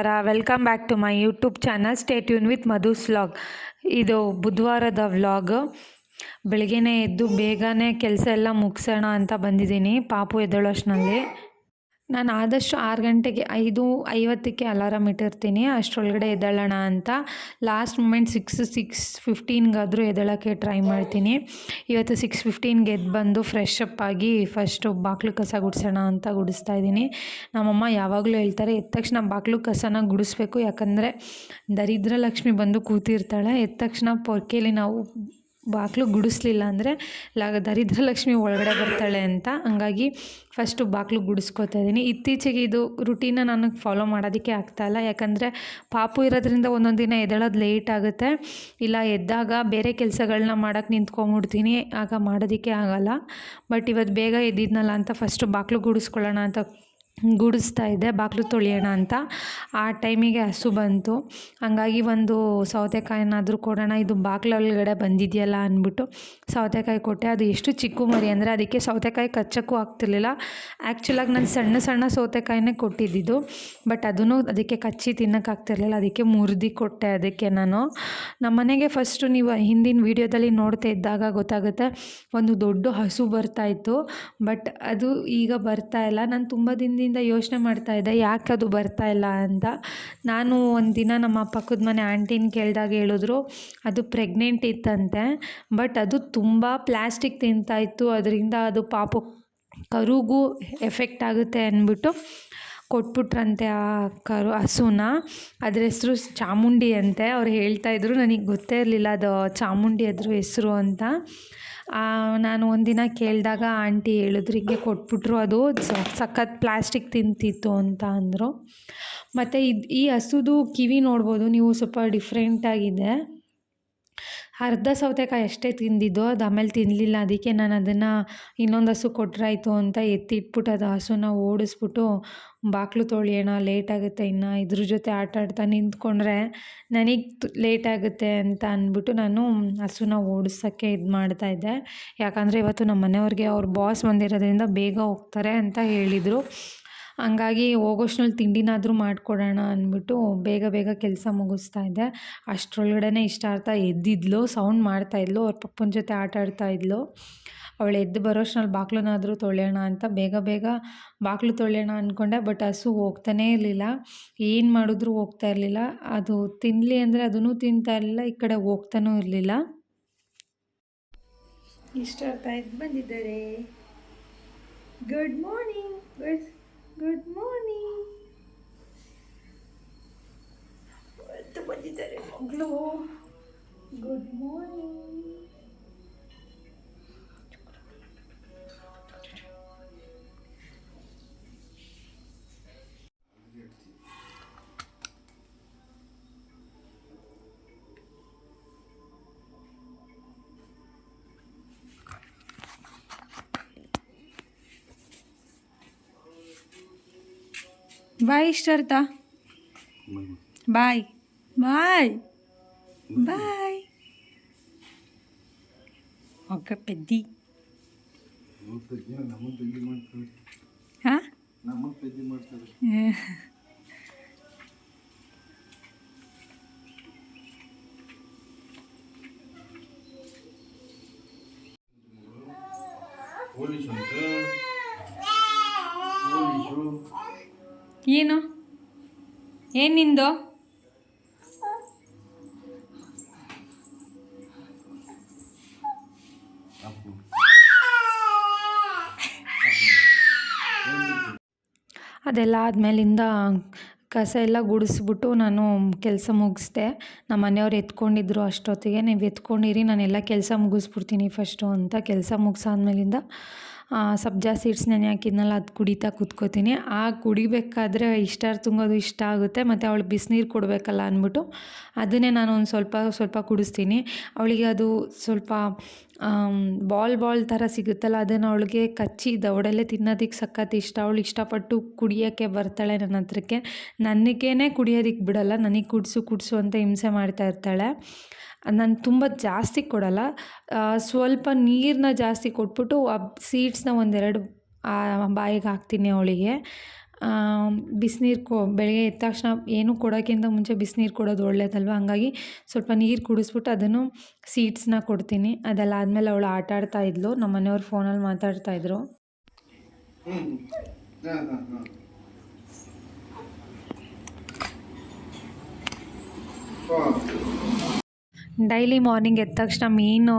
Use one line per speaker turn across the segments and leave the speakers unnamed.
ನಮಸ್ಕಾರ. Welcome back to my YouTube channel stay tune with Madhu's vlog ಇದು ಬುಧವಾರದ vlog ಬೆಳಗ್ಗೆನೇ ಎದ್ದು ಬೇಗನೆ ಕೆಲಸ ಎಲ್ಲ ಮುಗಿಸೋಣ ಅಂತ ಬಂದಿದ್ದೀನಿ. ಪಾಪು ಎದ್ದೇಳೋಷ್ಟ್ರಲ್ಲಿ ನಾನು ಆದಷ್ಟು ಆರು ಗಂಟೆಗೆ, ಐದು ಐವತ್ತಕ್ಕೆ ಅಲಾರಾಮ್ ಇಟ್ಟಿರ್ತೀನಿ. ಅಷ್ಟರೊಳಗಡೆ ಎದ್ದೇಳೋಣ ಅಂತ. ಲಾಸ್ಟ್ ಮೂಮೆಂಟ್ ಸಿಕ್ಸ್ ಸಿಕ್ಸ್ ಫಿಫ್ಟೀನ್ಗಾದರೂ ಎದ್ದೇಳೋಕ್ಕೆ ಟ್ರೈ ಮಾಡ್ತೀನಿ. ಇವತ್ತು ಸಿಕ್ಸ್ ಫಿಫ್ಟೀನ್ಗೆ ಎದ್ದು ಬಂದು ಫ್ರೆಶ್ ಅಪ್ ಆಗಿ ಫಸ್ಟು ಬಾಗಿಲು ಕಸ ಗುಡಿಸೋಣ ಅಂತ ಗುಡಿಸ್ತಾ ಇದ್ದೀನಿ. ನಮ್ಮಮ್ಮ ಯಾವಾಗಲೂ ಹೇಳ್ತಾರೆ, ಎದ್ದ ತಕ್ಷಣ ಬಾಗಿಲು ಕಸನ ಗುಡಿಸ್ಬೇಕು. ಯಾಕಂದರೆ ದರಿದ್ರ ಲಕ್ಷ್ಮಿ ಬಂದು ಕೂತಿರ್ತಾಳೆ, ಎದ್ದ ತಕ್ಷಣ ಪೊರ್ಕೆಲಿ ನಾವು ಬಾಗಿಲು ಗುಡಿಸ್ಲಿಲ್ಲ ಅಂದರೆ ಲ ದರಿದ್ರ ಲಕ್ಷ್ಮಿ ಒಳಗಡೆ ಬರ್ತಾಳೆ ಅಂತ. ಹಂಗಾಗಿ ಫಸ್ಟು ಬಾಗಿಲು ಗುಡಿಸ್ಕೊತಾ ಇದ್ದೀನಿ. ಇತ್ತೀಚೆಗೆ ಇದು ರುಟೀನ ನನಗೆ ಫಾಲೋ ಮಾಡೋದಕ್ಕೆ ಆಗ್ತಾಯಿಲ್ಲ ಯಾಕಂದರೆ ಪಾಪು ಇರೋದ್ರಿಂದ ಒಂದೊಂದು ದಿನ ಎದ್ದೇಳೋದು ಲೇಟ್ ಆಗುತ್ತೆ. ಇಲ್ಲ, ಎದ್ದಾಗ ಬೇರೆ ಕೆಲಸಗಳನ್ನ ಮಾಡೋಕ್ಕೆ ನಿಂತ್ಕೊಂಬಿಡ್ತೀನಿ ಆಗ ಮಾಡೋದಕ್ಕೆ ಆಗೋಲ್ಲ. ಬಟ್ ಇವತ್ತು ಬೇಗ ಎದ್ದಿದ್ನಲ್ಲ ಅಂತ ಫಸ್ಟು ಬಾಗಿಲು ಗುಡಿಸ್ಕೊಳ್ಳೋಣ ಅಂತ ಗುಡಿಸ್ತಾ ಇದ್ದೆ ಬಾಗಿಲು ತೊಳೆಯೋಣ ಅಂತ. ಆ ಟೈಮಿಗೆ ಹಸು ಬಂತು. ಹಂಗಾಗಿ ಒಂದು ಸೌತೆಕಾಯಿನಾದರೂ ಕೊಡೋಣ, ಇದು ಬಾಗಿಲೊಳಗಡೆ ಬಂದಿದೆಯಲ್ಲ ಅಂದ್ಬಿಟ್ಟು ಸೌತೆಕಾಯಿ ಕೊಟ್ಟೆ. ಅದು ಎಷ್ಟು ಚಿಕ್ಕ ಮರಿ ಅಂದರೆ ಅದಕ್ಕೆ ಸೌತೆಕಾಯಿ ಕಚ್ಚೋಕ್ಕೂ ಆಗ್ತಿರ್ಲಿಲ್ಲ. ಆ್ಯಕ್ಚುಲಾಗಿ ನಾನು ಸಣ್ಣ ಸಣ್ಣ ಸೌತೆಕಾಯಿನೇ ಕೊಟ್ಟಿದ್ದಿದ್ದು ಬಟ್ ಅದನ್ನು ಅದಕ್ಕೆ ಕಚ್ಚಿ ತಿನ್ನೋಕ್ಕಾಗ್ತಿರ್ಲಿಲ್ಲ ಅದಕ್ಕೆ ಮುರಿದು ಕೊಟ್ಟೆ ಅದಕ್ಕೆ ನಾನು. ನಮ್ಮ ಮನೆಗೆ ಫಸ್ಟು ನೀವು ಹಿಂದಿನ ವೀಡಿಯೋದಲ್ಲಿ ನೋಡ್ತಾ ಇದ್ದಾಗ ಗೊತ್ತಾಗುತ್ತೆ, ಒಂದು ದೊಡ್ಡ ಹಸು ಬರ್ತಾಯಿತ್ತು ಬಟ್ ಅದು ಈಗ ಬರ್ತಾ ಇಲ್ಲ. ನಾನು ತುಂಬ ದಿನದಿಂದ ಯೋಚನೆ ಮಾಡ್ತಾ ಇದ್ದೆ, ಯಾಕೆ ಅದು ಬರ್ತಾ ಇಲ್ಲ ಅಂತ. ನಾನು ಒಂದು ದಿನ ನಮ್ಮ ಪಕ್ಕದ ಮನೆ ಆಂಟಿನ ಕೇಳಿದಾಗ ಹೇಳಿದ್ರು, ಅದು ಪ್ರೆಗ್ನೆಂಟ್ ಇತ್ತಂತೆ, ಬಟ್ ಅದು ತುಂಬ ಪ್ಲ್ಯಾಸ್ಟಿಕ್ ತಿಂತಾಯಿತ್ತು ಅದರಿಂದ ಅದು ಪಾಪ ಕರುಗೂ ಎಫೆಕ್ಟ್ ಆಗುತ್ತೆ ಅಂದ್ಬಿಟ್ಟು ಕೊಟ್ಬಿಟ್ರಂತೆ ಆ ಕರು ಹಸುನ. ಅದ್ರ ಹೆಸರು ಚಾಮುಂಡಿ ಅಂತೆ. ಅವ್ರು ಹೇಳ್ತಾಯಿದ್ರು ನನಗೆ ಗೊತ್ತೇ ಇರಲಿಲ್ಲ ಅದು ಚಾಮುಂಡಿ ಅದ್ರ ಹೆಸರು ಅಂತ. ನಾನು ಒಂದಿನ ಕೇಳಿದಾಗ ಆಂಟಿ ಹೇಳಿದ್ರು, ಹಿಂಗೆ ಕೊಟ್ಬಿಟ್ರು ಅದು ಸಖತ್ ಪ್ಲಾಸ್ಟಿಕ್ ತಿಂತಿತ್ತು ಅಂತ ಅಂದರು. ಮತ್ತು ಇದು, ಈ ಹಸುದು ಕಿವಿ ನೋಡ್ಬೋದು, ನೀವು ಸ್ವಲ್ಪ ಡಿಫ್ರೆಂಟಾಗಿದೆ ಅರ್ಧ ಸೌತೆಕಾಯಿ ಅಷ್ಟೇ ತಿಂದಿದ್ದು, ಅದು ಆಮೇಲೆ ತಿನ್ನಲಿಲ್ಲ ಅದಕ್ಕೆ ನಾನು ಅದನ್ನು ಇನ್ನೊಂದು ಹಸು ಕೊಟ್ಟರಾಯ್ತು ಅಂತ ಎತ್ತಿಟ್ಬಿಟ್ಟು ಅದು ಹಸುನ ಓಡಿಸ್ಬಿಟ್ಟು ಬಾಗಿಲು ತೊಳೆಯೋಣ ಲೇಟ್ ಆಗುತ್ತೆ ಇನ್ನು. ಇದ್ರ ಜೊತೆ ಆಟ ಆಡ್ತಾ ನಿಂತ್ಕೊಂಡ್ರೆ ನನಗೆ ಲೇಟ್ ಆಗುತ್ತೆ ಅಂತ ಅಂದ್ಬಿಟ್ಟು ನಾನು ಹಸುನ ಓಡಿಸೋಕ್ಕೆ ಇದು ಮಾಡ್ತಾಯಿದ್ದೆ ಯಾಕಂದರೆ ಇವತ್ತು ನಮ್ಮ ಮನೆಯವ್ರಿಗೆ ಅವ್ರ ಬಾಸ್ ಬಂದಿರೋದ್ರಿಂದ ಬೇಗ ಹೋಗ್ತಾರೆ ಅಂತ ಹೇಳಿದರು. ಹಂಗಾಗಿ ಹೋಗೋಷ್ಟ್ರಲ್ಲಿ ತಿಂಡಿನಾದರೂ ಮಾಡಿಕೊಡೋಣ ಅಂದ್ಬಿಟ್ಟು ಬೇಗ ಬೇಗ ಕೆಲಸ ಮುಗಿಸ್ತಾ ಇದ್ದೆ. ಅಷ್ಟರೊಳಗಡೆ ಇಷ್ಟಾರ್ಥ ಎದ್ದಿದ್ಲು ಸೌಂಡ್ ಮಾಡ್ತಾಯಿದ್ಲು ಅವ್ರ ಪಪ್ಪನ ಜೊತೆ ಆಟ ಆಡ್ತಾಯಿದ್ಲು ಅವಳು ಎದ್ದು ಬರೋಷ್ಟ್ರಲ್ಲಿ ಬಾಕ್ಲನ್ನಾದರೂ ತೊಳೆಯೋಣ ಅಂತ ಬೇಗ ಬೇಗ ಬಾಗಿಲು ತೊಳೆಯೋಣ ಅಂದ್ಕೊಂಡೆ ಬಟ್ ಹಸು ಹೋಗ್ತಾನೇ ಇರಲಿಲ್ಲ. ಏನು ಮಾಡಿದ್ರೂ ಹೋಗ್ತಾ ಇರಲಿಲ್ಲ. ಅದು ತಿನ್ನಲಿ ಅಂದರೆ ಅದನ್ನು ತಿಂತಾ ಇರಲಿಲ್ಲ, ಈ ಕಡೆ ಹೋಗ್ತಾನೂ ಇರಲಿಲ್ಲ. ಇಷ್ಟ ಎದ್ದು ಬಂದಿದ್ದಾರೆ. Good morning good good morning ಬಂದಿದ್ದಾರೆ ಮಗಳು. ಗುಡ್ ಮಾರ್ನಿಂಗ್ बाय शरता बाय बाय బాయ్
ఒక పెద్ది పోలీసు
ಏನು? ಏನು ನಿಂದು? ಅದೆಲ್ಲ ಆದಮೇಲಿಂದ ಕಸ ಎಲ್ಲ ಗುಡಿಸ್ಬಿಟ್ಟು ನಾನು ಕೆಲಸ ಮುಗಿಸ್ದೆ. ನಮ್ಮ ಮನೆಯವ್ರು ಎತ್ಕೊಂಡಿದ್ರು ಅಷ್ಟೊತ್ತಿಗೆ. ನೀವು ಎತ್ಕೊಂಡಿರಿ, ನಾನೆಲ್ಲ ಕೆಲಸ ಮುಗಿಸ್ಬಿಡ್ತೀನಿ ಫಸ್ಟು ಅಂತ ಕೆಲಸ ಮುಗಿಸಾದ್ಮೇಲಿಂದ ಸಬ್ಜಾ ಸೀಡ್ಸ್ ನೆನೆ ಹಾಕಿದ್ನಲ್ಲ, ಅದು ಕುಡಿತಾ ಕುತ್ಕೋತೀನಿ. ಆ ಕುಡಿಬೇಕಾದ್ರೆ ಇಷ್ಟಾರು ತುಂಗೋದು ಇಷ್ಟ ಆಗುತ್ತೆ, ಮತ್ತು ಅವಳು ಬಿಸಿನೀರು ಕೊಡಬೇಕಲ್ಲ ಅಂದ್ಬಿಟ್ಟು, ಅದನ್ನೇ ನಾನು ಒಂದು ಸ್ವಲ್ಪ ಸ್ವಲ್ಪ ಕುಡಿಸ್ತೀನಿ. ಅವಳಿಗೆ ಅದು ಸ್ವಲ್ಪ ಬಾಲ್ ಬಾಲ್ ಥರ ಸಿಗುತ್ತಲ್ಲ, ಅದನ್ನು ಅವಳಿಗೆ ಕಚ್ಚಿ ದವಡಲ್ಲೇ ತಿನ್ನೋದಕ್ಕೆ ಸಖತ್ತು ಇಷ್ಟ. ಅವಳು ಇಷ್ಟಪಟ್ಟು ಕುಡಿಯೋಕ್ಕೆ ಬರ್ತಾಳೆ ನನ್ನ ಹತ್ರಕ್ಕೆ. ನನಗೇನೆ ಕುಡಿಯೋದಕ್ಕೆ ಬಿಡೋಲ್ಲ, ನನಗೆ ಕುಡಿಸು ಕುಡಿಸು ಅಂತ ಹಿಂಸೆ ಮಾಡ್ತಾ ಇರ್ತಾಳೆ. ನಾನು ತುಂಬ ಜಾಸ್ತಿ ಕೊಡಲ್ಲ. ಸ್ವಲ್ಪ ನೀರನ್ನ ಜಾಸ್ತಿ ಕೊಟ್ಬಿಟ್ಟು ಆ ಸೀಡ್ಸ್ನ ಒಂದೆರಡು ಬಾಯಿಗೆ ಹಾಕ್ತೀನಿ ಅವಳಿಗೆ. ಬಿಸಿನೀರು ಕೊ, ಬೆಳಗ್ಗೆ ಎದ್ದ ತಕ್ಷಣ ಏನೂ ಕೊಡೋಕ್ಕಿಂತ ಮುಂಚೆ ಬಿಸಿನೀರು ಕೊಡೋದು ಒಳ್ಳೆಯದಲ್ವ ಹಂಗಾಗಿ ಸ್ವಲ್ಪ ನೀರು ಕುಡಿಸ್ಬಿಟ್ಟು ಅದನ್ನು ಸೀಡ್ಸ್ನ ಕೊಡ್ತೀನಿ. ಅದೆಲ್ಲ ಆದಮೇಲೆ ಅವಳು ಆಟ ಆಡ್ತಾ ಇದ್ಲು. ನಮ್ಮ ಮನೆಯವ್ರು ಫೋನಲ್ಲಿ ಮಾತಾಡ್ತಾ ಇದ್ರು. ಡೈಲಿ ಮಾರ್ನಿಂಗ್ ಎದ್ದ ತಕ್ಷಣ ಮೇಯ್ನು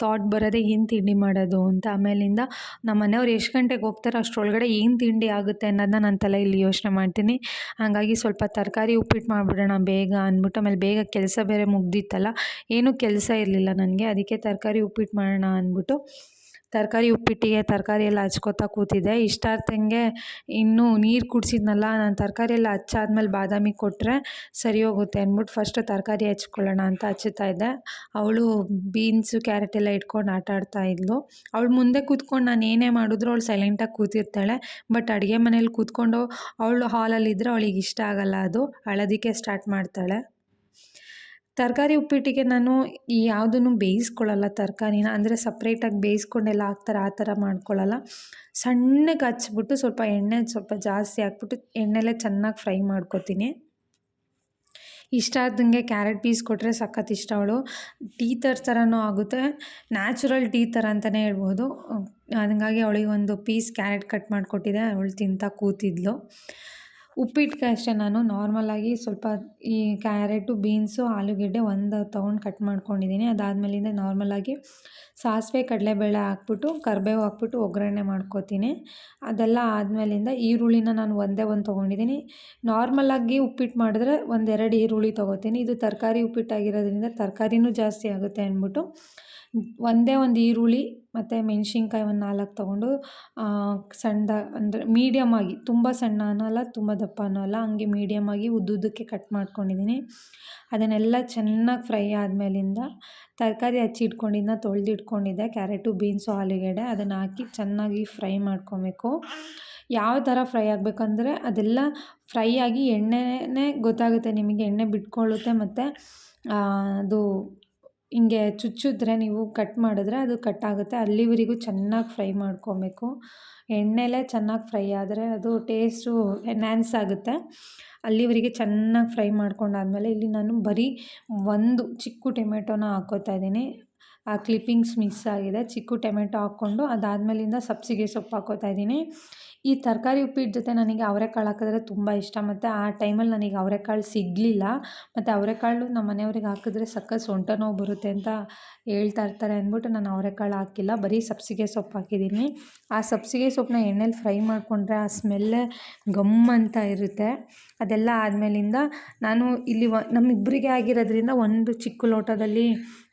ಥಾಟ್ ಬರೋದೆ ಏನು ತಿಂಡಿ ಮಾಡೋದು ಅಂತ ಆಮೇಲಿಂದ ನಮ್ಮ ಮನೆಯವ್ರು ಎಷ್ಟು ಗಂಟೆಗೆ ಹೋಗ್ತಾರೋ ಅಷ್ಟರೊಳಗಡೆ ಏನು ತಿಂಡಿ ಆಗುತ್ತೆ ಅನ್ನೋದನ್ನ ನನ್ನ ತಲೆಯಲ್ಲಿ ಯೋಚನೆ ಮಾಡ್ತೀನಿ. ಹಾಗಾಗಿ ಸ್ವಲ್ಪ ತರಕಾರಿ ಉಪ್ಪಿಟ್ಟು ಮಾಡಿಬಿಡೋಣ ಬೇಗ ಅಂದ್ಬಿಟ್ಟು ಆಮೇಲೆ ಬೇಗ ಕೆಲಸ ಬೇರೆ ಮುಗ್ದಿತ್ತಲ್ಲ, ಏನೂ ಕೆಲಸ ಇರಲಿಲ್ಲ ನನಗೆ, ಅದಕ್ಕೆ ತರಕಾರಿ ಉಪ್ಪಿಟ್ಟು ಮಾಡೋಣ ಅಂದ್ಬಿಟ್ಟು ತರಕಾರಿ ಉಪ್ಪಿಟ್ಟಿಗೆ ತರಕಾರಿ ಎಲ್ಲ ಹಚ್ಕೋತಾ ಕೂತಿದ್ದೆ. ಇಷ್ಟಾರ್ತಂಗೆ ಇನ್ನೂ ನೀರು ಕುಡಿಸಿದ್ನಲ್ಲ, ನಾನು ತರಕಾರಿ ಎಲ್ಲ ಹಚ್ಚಾದ್ಮೇಲೆ ಬಾದಾಮಿ ಕೊಟ್ಟರೆ ಸರಿ ಹೋಗುತ್ತೆ ಅಂದ್ಬಿಟ್ಟು ಫಸ್ಟು ತರಕಾರಿ ಹಚ್ಕೊಳ್ಳೋಣ ಅಂತ ಹಚ್ಚುತ್ತಾ ಇದ್ದೆ. ಅವಳು ಬೀನ್ಸು ಕ್ಯಾರೆಟ್ ಎಲ್ಲ ಇಟ್ಕೊಂಡು ಆಟ ಆಡ್ತಾ ಇದ್ಲು. ಅವಳು ಮುಂದೆ ಕೂತ್ಕೊಂಡು ನಾನು ಏನೇ ಮಾಡಿದ್ರು ಅವಳು ಸೈಲೆಂಟಾಗಿ ಕೂತಿರ್ತಾಳೆ. ಬಟ್ ಅಡುಗೆ ಮನೇಲಿ ಕೂತ್ಕೊಂಡು ಅವಳು ಹಾಲಲ್ಲಿದ್ದರೆ ಅವಳಿಗೆ ಇಷ್ಟ ಆಗಲ್ಲ ಅದು. ಅಳೋದಕ್ಕೆ ಸ್ಟಾರ್ಟ್ ಮಾಡ್ತಾಳೆ. ತರಕಾರಿ ಉಪ್ಪಿಟ್ಟಿಗೆ ನಾನು ಯಾವುದನ್ನು ಬೇಯಿಸ್ಕೊಳ್ಳಲ್ಲ ತರಕಾರಿನ, ಅಂದರೆ ಸಪ್ರೇಟಾಗಿ ಬೇಯಿಸ್ಕೊಂಡೆಲ್ಲ ಹಾಕ್ತಾರೆ, ಆ ಥರ ಮಾಡ್ಕೊಳ್ಳಲ್ಲ. ಸಣ್ಣಗೆ ಹಚ್ಬಿಟ್ಟು ಸ್ವಲ್ಪ ಎಣ್ಣೆ ಸ್ವಲ್ಪ ಜಾಸ್ತಿ ಹಾಕ್ಬಿಟ್ಟು ಎಣ್ಣೆಲೇ ಚೆನ್ನಾಗಿ ಫ್ರೈ ಮಾಡ್ಕೊತೀನಿ. ಇಷ್ಟ ಆದಂಗೆ ಕ್ಯಾರೆಟ್ ಪೀಸ್ ಕೊಟ್ಟರೆ ಸಖತ್ ಇಷ್ಟ ಅವಳು. ಟೀ ಥರ ಥರನೂ ಆಗುತ್ತೆ. ನ್ಯಾಚುರಲ್ ಟೀ ಥರ ಅಂತಲೇ ಹೇಳ್ಬೋದು. ಹಂಗಾಗಿ ಅವಳಿಗೆ ಒಂದು ಪೀಸ್ ಕ್ಯಾರೆಟ್ ಕಟ್ ಮಾಡಿಕೊಟ್ಟಿದ್ದೆ ಅವಳು ತಿಂತಾ ಕೂತಿದ್ಲು. ಉಪ್ಪಿಟ್ಟಿಗೆ ಅಷ್ಟೇ. ನಾನು ನಾರ್ಮಲಾಗಿ ಸ್ವಲ್ಪ ಈ ಕ್ಯಾರೆಟು ಬೀನ್ಸು ಆಲೂಗೆಡ್ಡೆ ಒಂದು ತೊಗೊಂಡು ಕಟ್ ಮಾಡ್ಕೊಂಡಿದ್ದೀನಿ ಅದಾದಮೇಲಿಂದ ನಾರ್ಮಲಾಗಿ ಸಾಸಿವೆ, ಕಡಲೆಬೇಳೆ ಹಾಕ್ಬಿಟ್ಟು, ಕರಿಬೇವು ಹಾಕ್ಬಿಟ್ಟು ಒಗ್ಗರಣೆ ಮಾಡ್ಕೊತೀನಿ. ಅದೆಲ್ಲ ಆದಮೇಲಿಂದ ಈರುಳ್ಳಿನ ನಾನು ಒಂದೇ ಒಂದು ತೊಗೊಂಡಿದ್ದೀನಿ ನಾರ್ಮಲಾಗಿ ಉಪ್ಪಿಟ್ಟು ಮಾಡಿದ್ರೆ ಒಂದೆರಡು ಈರುಳ್ಳಿ ತೊಗೋತೀನಿ. ಇದು ತರಕಾರಿ ಉಪ್ಪಿಟ್ಟಾಗಿರೋದ್ರಿಂದ ತರಕಾರಿನೂ ಜಾಸ್ತಿ ಆಗುತ್ತೆ ಅಂದ್ಬಿಟ್ಟು ಒಂದೇ ಒಂದು ಈರುಳ್ಳಿ ಮತ್ತು ಮೆಣ್ಸಿನ್ಕಾಯಿ ಒಂದು ನಾಲ್ಕು ತೊಗೊಂಡು ಸಣ್ಣದ ಅಂದರೆ ಮೀಡಿಯಮ್ಮಾಗಿ ತುಂಬ ಸಣ್ಣನೂ ಅಲ್ಲ ತುಂಬ ದಪ್ಪನೂ ಅಲ್ಲ ಹಂಗೆ ಮೀಡಿಯಮ್ಮಾಗಿ ಉದ್ದುದ್ದಕ್ಕೆ ಕಟ್ ಮಾಡ್ಕೊಂಡಿದ್ದೀನಿ. ಅದನ್ನೆಲ್ಲ ಚೆನ್ನಾಗಿ ಫ್ರೈ ಆದಮೇಲಿಂದ ತರಕಾರಿ ಹಚ್ಚಿಟ್ಕೊಂಡಿದ್ದನ್ನ ತೊಳೆದಿಟ್ಕೊಂಡಿದ್ದೆ ಕ್ಯಾರೆಟು, ಬೀನ್ಸು, ಆಲೂಗೆಡ್ಡೆ, ಅದನ್ನು ಹಾಕಿ ಚೆನ್ನಾಗಿ ಫ್ರೈ ಮಾಡ್ಕೊಬೇಕು. ಯಾವ ಥರ ಫ್ರೈ ಆಗಬೇಕಂದ್ರೆ, ಅದೆಲ್ಲ ಫ್ರೈ ಆಗಿ ಎಣ್ಣೆನೇ ಗೊತ್ತಾಗುತ್ತೆ ನಿಮಗೆ, ಎಣ್ಣೆ ಬಿಟ್ಕೊಳ್ಳುತ್ತೆ ಮತ್ತು ಅದು ಹಿಂಗೆ ಚುಚ್ಚಿದ್ರೆ ನೀವು ಕಟ್ ಮಾಡಿದ್ರೆ ಅದು ಕಟ್ ಆಗುತ್ತೆ. ಅಲ್ಲಿವರೆಗೂ ಚೆನ್ನಾಗಿ ಫ್ರೈ ಮಾಡ್ಕೊಬೇಕು. ಎಣ್ಣೆಲೇ ಚೆನ್ನಾಗಿ ಫ್ರೈ ಆದರೆ ಅದು ಟೇಸ್ಟು ಎನ್ಹ್ಯಾನ್ಸ್ ಆಗುತ್ತೆ. ಅಲ್ಲಿವರೆಗೆ ಚೆನ್ನಾಗಿ ಫ್ರೈ ಮಾಡ್ಕೊಂಡಾದಮೇಲೆ ಇಲ್ಲಿ ನಾನು ಬರೀ ಒಂದು ಚಿಕ್ಕ ಟೊಮೆಟೊನ ಹಾಕ್ಕೋತಾ ಇದ್ದೀನಿ. ಆ ಕ್ಲಿಪ್ಪಿಂಗ್ಸ್ ಮಿಸ್ ಆಗಿದೆ. ಚಿಕ್ಕ ಟೊಮೆಟೊ ಹಾಕ್ಕೊಂಡು ಅದಾದಮೇಲಿಂದ ಸಬ್ಬಸಿಗೆ ಸೊಪ್ಪು ಹಾಕ್ಕೋತಾ ಇದ್ದೀನಿ. ಈ ತರಕಾರಿ ಉಪ್ಪಿಟ್ಟು ಜೊತೆ ನನಗೆ ಅವರೆಕಾಳು ಹಾಕಿದ್ರೆ ತುಂಬ ಇಷ್ಟ. ಮತ್ತು ಆ ಟೈಮಲ್ಲಿ ನನಗೆ ಅವರೆಕಾಳು ಸಿಗಲಿಲ್ಲ. ಮತ್ತು ಅವರೆಕಾಳು ನಮ್ಮ ಮನೆಯವ್ರಿಗೆ ಹಾಕಿದ್ರೆ ಸಖತ್ ಸೊಂಟ ನೋವು ಬರುತ್ತೆ ಅಂತ ಹೇಳ್ತಾ ಇರ್ತಾರೆ ಅಂದ್ಬಿಟ್ಟು ನಾನು ಅವರೆಕಾಳು ಹಾಕಿಲ್ಲ. ಬರೀ ಸಬ್ಸಿಗೆ ಸೊಪ್ಪು ಹಾಕಿದ್ದೀನಿ. ಆ ಸಬ್ಸಿಗೆ ಸೊಪ್ಪನ್ನ ಎಣ್ಣೆಲಿ ಫ್ರೈ ಮಾಡಿಕೊಂಡ್ರೆ ಆ ಸ್ಮೆಲ್ಲೇ ಗಮ್ ಅಂತ ಇರುತ್ತೆ. ಅದೆಲ್ಲ ಆದಮೇಲಿಂದ ನಾನು ಇಲ್ಲಿ ವ, ನಮ್ಮಿಬ್ಬರಿಗೆ ಆಗಿರೋದ್ರಿಂದ ಒಂದು ಚಿಕ್ಕ ಲೋಟದಲ್ಲಿ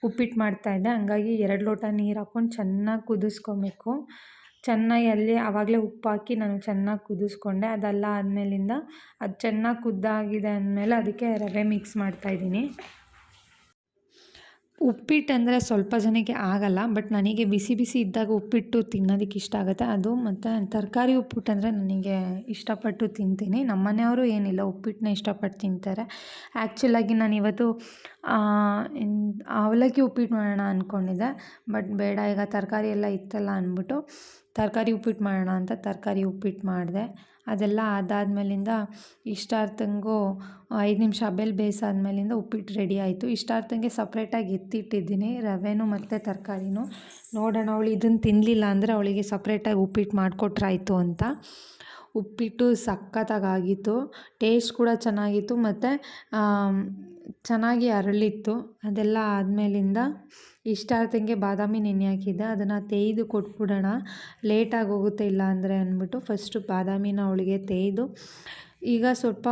ಉಪ್ಪಿಟ್ಟು ಮಾಡ್ತಾಯಿದ್ದೆ ಹಂಗಾಗಿ ಎರಡು ಲೋಟ ನೀರು ಹಾಕ್ಕೊಂಡು ಚೆನ್ನಾಗಿ ಕುದಿಸ್ಕೊಬೇಕು. ಚೆನ್ನಾಗಿ ಅಲ್ಲಿ ಆವಾಗಲೇ ಹಾಕಿ ನಾನು ಚೆನ್ನಾಗಿ ಕುದಿಸ್ಕೊಂಡೆ. ಅದೆಲ್ಲ ಆದಮೇಲಿಂದ ಅದು ಚೆನ್ನಾಗಿ ಕುದ್ದಾಗಿದೆ ಅಂದಮೇಲೆ ಅದಕ್ಕೆ ರವೆ ಮಿಕ್ಸ್ ಮಾಡ್ತಾಯಿದ್ದೀನಿ ಉಪ್ಪಿಟ್ಟು ಅಂದರೆ ಸ್ವಲ್ಪ ಜನಕ್ಕೆ ಆಗಲ್ಲ ಬಟ್ ನನಗೆ ಬಿಸಿ ಬಿಸಿ ಇದ್ದಾಗ ಉಪ್ಪಿಟ್ಟು ತಿನ್ನೋದಕ್ಕೆ ಇಷ್ಟ ಆಗುತ್ತೆ. ಅದು ಮತ್ತು ತರಕಾರಿ ಉಪ್ಪಿಟ್ಟು ಅಂದರೆ ನನಗೆ ಇಷ್ಟಪಟ್ಟು ತಿಂತೀನಿ. ನಮ್ಮ ಮನೆಯವರು ಏನಿಲ್ಲ ಉಪ್ಪಿಟ್ಟನ್ನ ಇಷ್ಟಪಟ್ಟು ತಿಂತಾರೆ. ಆ್ಯಕ್ಚುಲಾಗಿ ನಾನು ಇವತ್ತು ಅವಲಕ್ಕಿ ಉಪ್ಪಿಟ್ಟು ಮಾಡೋಣ ಅಂದ್ಕೊಂಡಿದ್ದೆ ಬಟ್ ಬೇಡ, ಈಗ ತರಕಾರಿ ಎಲ್ಲ ಇತ್ತಲ್ಲ ಅಂದ್ಬಿಟ್ಟು. ತರಕಾರಿ ಉಪ್ಪಿಟ್ಟು ಮಾಡೋಣ ಅಂತ ತರಕಾರಿ ಉಪ್ಪಿಟ್ಟು ಮಾಡಿದೆ. ಅದೆಲ್ಲ ಅದಾದ್ಮೇಲಿಂದ ಇಷ್ಟಾರ್ಥಂಗು ಐದು ನಿಮಿಷ ಹಬೆಲ್ ಬೇಯಿಸಾದ್ಮೇಲಿಂದ ಉಪ್ಪಿಟ್ಟು ರೆಡಿ ಆಯಿತು. ಇಷ್ಟಾರ್ಥಂಗೆ ಸಪ್ರೇಟಾಗಿ ಎತ್ತಿಟ್ಟಿದ್ದೀನಿ, ರವೆನೂ ಮತ್ತು ತರಕಾರಿನೂ. ನೋಡೋಣ, ಅವಳು ಇದನ್ನು ತಿನ್ನಲಿಲ್ಲ ಅಂದರೆ ಅವಳಿಗೆ ಸಪ್ರೇಟಾಗಿ ಉಪ್ಪಿಟ್ಟು ಮಾಡಿಕೊಟ್ರಾಯ್ತು ಅಂತ. ಉಪ್ಪಿಟ್ಟು ಸಖತ್ತಾಗಿತ್ತು ಟೇಸ್ಟ್ ಕೂಡ ಚೆನ್ನಾಗಿತ್ತು, ಮತ್ತು ಚೆನ್ನಾಗಿ ಅರಳಿತ್ತು. ಅದೆಲ್ಲ ಆದಮೇಲಿಂದ ಇಷ್ಟಾರ್ಥಂಗೆ ಬಾದಾಮಿ ನೆನೆ ಹಾಕಿದ್ದೆ, ಅದನ್ನು ತೇಯ್ದು ಕೊಟ್ಬಿಡೋಣ. ಲೇಟಾಗಿ ಹೋಗುತ್ತೆ ಇಲ್ಲ ಅಂದರೆ ಅಂದ್ಬಿಟ್ಟು ಫಸ್ಟು ಬಾದಾಮಿನ ಅವಳಿಗೆ ತೇಯ್ದು, ಈಗ ಸ್ವಲ್ಪ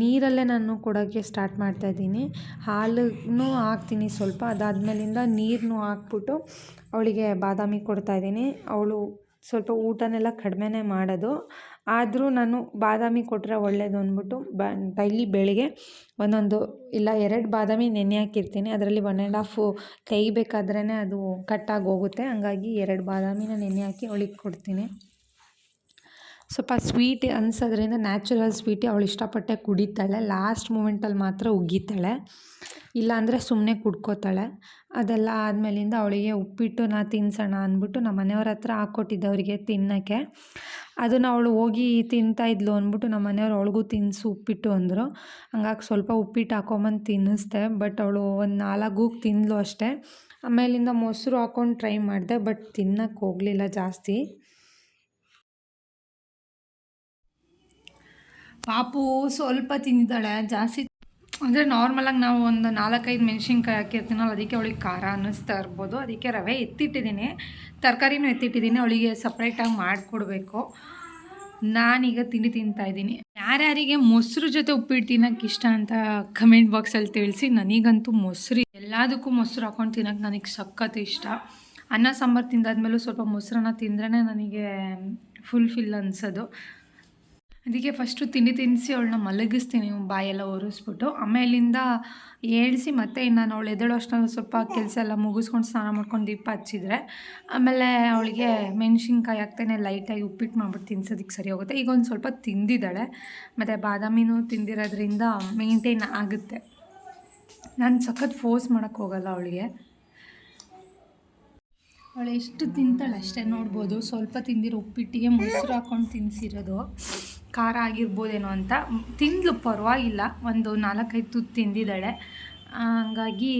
ನೀರಲ್ಲೇ ನಾನು ಕೊಡೋಕ್ಕೆ ಸ್ಟಾರ್ಟ್ ಮಾಡ್ತಾಯಿದ್ದೀನಿ ಹಾಲನ್ನು ಹಾಕ್ತೀನಿ ಸ್ವಲ್ಪ, ಅದಾದಮೇಲಿಂದ ನೀರನ್ನು ಹಾಕ್ಬಿಟ್ಟು ಅವಳಿಗೆ ಬಾದಾಮಿ ಕೊಡ್ತಾಯಿದ್ದೀನಿ ಅವಳು ಸ್ವಲ್ಪ ಊಟನೆಲ್ಲ ಕಡಿಮೆನೇ ಮಾಡೋದು. ಆದರೂ ನಾನು ಬಾದಾಮಿ ಕೊಟ್ಟರೆ ಒಳ್ಳೆಯದು ಅಂದ್ಬಿಟ್ಟು ಬ, ಡೈಲಿ ಬೆಳಗ್ಗೆ ಒಂದೊಂದು ಇಲ್ಲ ಎರಡು ಬಾದಾಮಿ ನೆನೆ ಹಾಕಿರ್ತೀನಿ. ಅದರಲ್ಲಿ ಒನ್ ಆ್ಯಂಡ್ ಹಾಫು ತೆಗಿಬೇಕಾದ್ರೇ ಅದು ಕಟ್ಟಾಗಿ ಹೋಗುತ್ತೆ. ಹಂಗಾಗಿ ಎರಡು ಬಾದಾಮಿನ ನೆನೆ ಹಾಕಿ ಅವಳಿಗೆ ಕೊಡ್ತೀನಿ. ಸ್ವಲ್ಪ ಸ್ವೀಟ್ ಅನ್ಸೋದ್ರಿಂದ ನ್ಯಾಚುರಲ್ ಸ್ವೀಟೇ ಅವಳು ಇಷ್ಟಪಟ್ಟೆ ಕುಡಿತಾಳೆ. ಲಾಸ್ಟ್ ಮೂಮೆಂಟಲ್ಲಿ ಮಾತ್ರ ಉಗಿತಾಳೆ. ಇಲ್ಲಾಂದರೆ ಸುಮ್ಮನೆ ಕುಡ್ಕೋತಾಳೆ. ಅದೆಲ್ಲ ಆದಮೇಲಿಂದ ಅವಳಿಗೆ ಉಪ್ಪಿಟ್ಟು ನಾ ತಿನ್ಸೋಣ ಅಂದ್ಬಿಟ್ಟು ನಮ್ಮ ಮನೆಯವ್ರ ಹತ್ರ ಹಾಕ್ಕೊಟ್ಟಿದ್ದೆ ಅವರಿಗೆ ತಿನ್ನೋಕ್ಕೆ. ಅದನ್ನು ಅವಳು ಹೋಗಿ ತಿಂತಾಯಿದ್ಲು ಅಂದ್ಬಿಟ್ಟು ನಮ್ಮ ಮನೆಯವ್ರು ಅವಳಿಗೂ ತಿನ್ನಿಸು ಉಪ್ಪಿಟ್ಟು ಅಂದರು. ಹಂಗಾಗಿ ಸ್ವಲ್ಪ ಉಪ್ಪಿಟ್ಟು ಹಾಕೊಂಬಂದು ತಿನ್ನಿಸ್ದೆ. ಬಟ್ ಅವಳು ಒಂದು ನಾಲ್ಕು ತಿಂದ್ಲು ಅಷ್ಟೇ. ಆಮೇಲಿಂದ ಮೊಸರು ಹಾಕೊಂಡು ಟ್ರೈ ಮಾಡಿದೆ. ಬಟ್ ತಿನ್ನಕ್ಕೆ ಹೋಗಲಿಲ್ಲ ಜಾಸ್ತಿ. ಪಾಪು ಸ್ವಲ್ಪ ತಿಂದಿದ್ದಾಳೆ, ಜಾಸ್ತಿ ಅಂದರೆ ನಾರ್ಮಲಾಗಿ ನಾವು ಒಂದು ನಾಲ್ಕೈದು ಮೆಣಸಿನ್ಕಾಯಿ ಹಾಕಿರ್ತೀನಲ್ಲ ಅದಕ್ಕೆ ಅವಳಿಗೆ ಖಾರ ಅನ್ನಿಸ್ತಾ ಇರ್ಬೋದು. ಅದಕ್ಕೆ ರವೆ ಎತ್ತಿಟ್ಟಿದ್ದೀನಿ. ತರಕಾರಿನೂ ಎತ್ತಿಟ್ಟಿದ್ದೀನಿ, ಅವಳಿಗೆ ಸಪ್ರೇಟಾಗಿ ಮಾಡಿಕೊಡ್ಬೇಕು. ನಾನೀಗ ತಿಂಡಿ ತಿಂತಾ ಇದ್ದೀನಿ. ಯಾರ್ಯಾರಿಗೆ ಮೊಸರು ಜೊತೆ ಉಪ್ಪಿಟ್ಟು ತಿನ್ನೋಕೆ ಇಷ್ಟ ಅಂತ ಕಮೆಂಟ್ ಬಾಕ್ಸಲ್ಲಿ ತಿಳಿಸಿ, ನನಗಂತೂ ಮೊಸರು, ಎಲ್ಲದಕ್ಕೂ ಮೊಸರು ಹಾಕೊಂಡು ತಿನ್ನೋಕೆ ನನಗೆ ಸಖತ್ ಇಷ್ಟ. ಅನ್ನ, ಸಾಂಬಾರು ತಿಂದಾದ್ಮೇಲೂ ಸ್ವಲ್ಪ ಮೊಸರನ್ನ ತಿಂದ್ರೇ ನನಗೆ ಫುಲ್ ಫಿಲ್ ಅನ್ಸೋದು. ಅದಕ್ಕೆ ಫಸ್ಟು ತಿಂಡಿ ತಿನ್ನಿಸಿ ಅವಳನ್ನ ಮಲಗಿಸ್ತೀನಿ ಬಾಯೆಲ್ಲ ಒರೆಸ್ಬಿಟ್ಟು. ಆಮೇಲಿಂದ ಏಳಿಸಿ ಮತ್ತೆ ನಾನು ಅವಳು ಎದ್ದೇಳೋ ಅಷ್ಟೊಂದು ಸ್ವಲ್ಪ ಕೆಲಸ ಎಲ್ಲ ಮುಗಿಸ್ಕೊಂಡು ಸ್ನಾನ ಮಾಡ್ಕೊಂಡು ದೀಪ ಹಚ್ಚಿದ್ರೆ, ಆಮೇಲೆ ಅವಳಿಗೆ ಮೆಣಸಿನ್ಕಾಯಿ ಹಾಕ್ತಾನೆ ಲೈಟಾಗಿ ಉಪ್ಪಿಟ್ಟು ಮಾಡ್ಬಿಟ್ಟು ತಿನ್ಸೋದಕ್ಕೆ ಸರಿ ಹೋಗುತ್ತೆ. ಈಗ ಒಂದು ಸ್ವಲ್ಪ ತಿಂದಿದ್ದಾಳೆ, ಮತ್ತು ಬಾದಾಮಿನೂ ತಿಂದಿರೋದ್ರಿಂದ ಮೇಂಟೈನ್ ಆಗುತ್ತೆ. ನಾನು ಸಖತ್ ಫೋರ್ಸ್ ಮಾಡೋಕ್ಕೆ ಹೋಗಲ್ಲ ಅವಳಿಗೆ. ಅವಳು ಎಷ್ಟು ತಿಂತಾಳೆ ಅಷ್ಟೇ ನೋಡ್ಬೋದು. ಸ್ವಲ್ಪ ತಿಂದಿರೋ ಉಪ್ಪಿಟ್ಟಿಗೆ ಮೊಸರು ಹಾಕ್ಕೊಂಡು ತಿನ್ನಿಸಿರೋದು ಖಾರ ಆಗಿರ್ಬೋದೇನೋ ಅಂತ ತಿಂದ್ಲು, ಪರವಾಗಿಲ್ಲ. ಒಂದು ನಾಲ್ಕೈದು ತುತ್ತು ತಿಂದಿದ್ದಾಳೆ. ಹಂಗಾಗಿ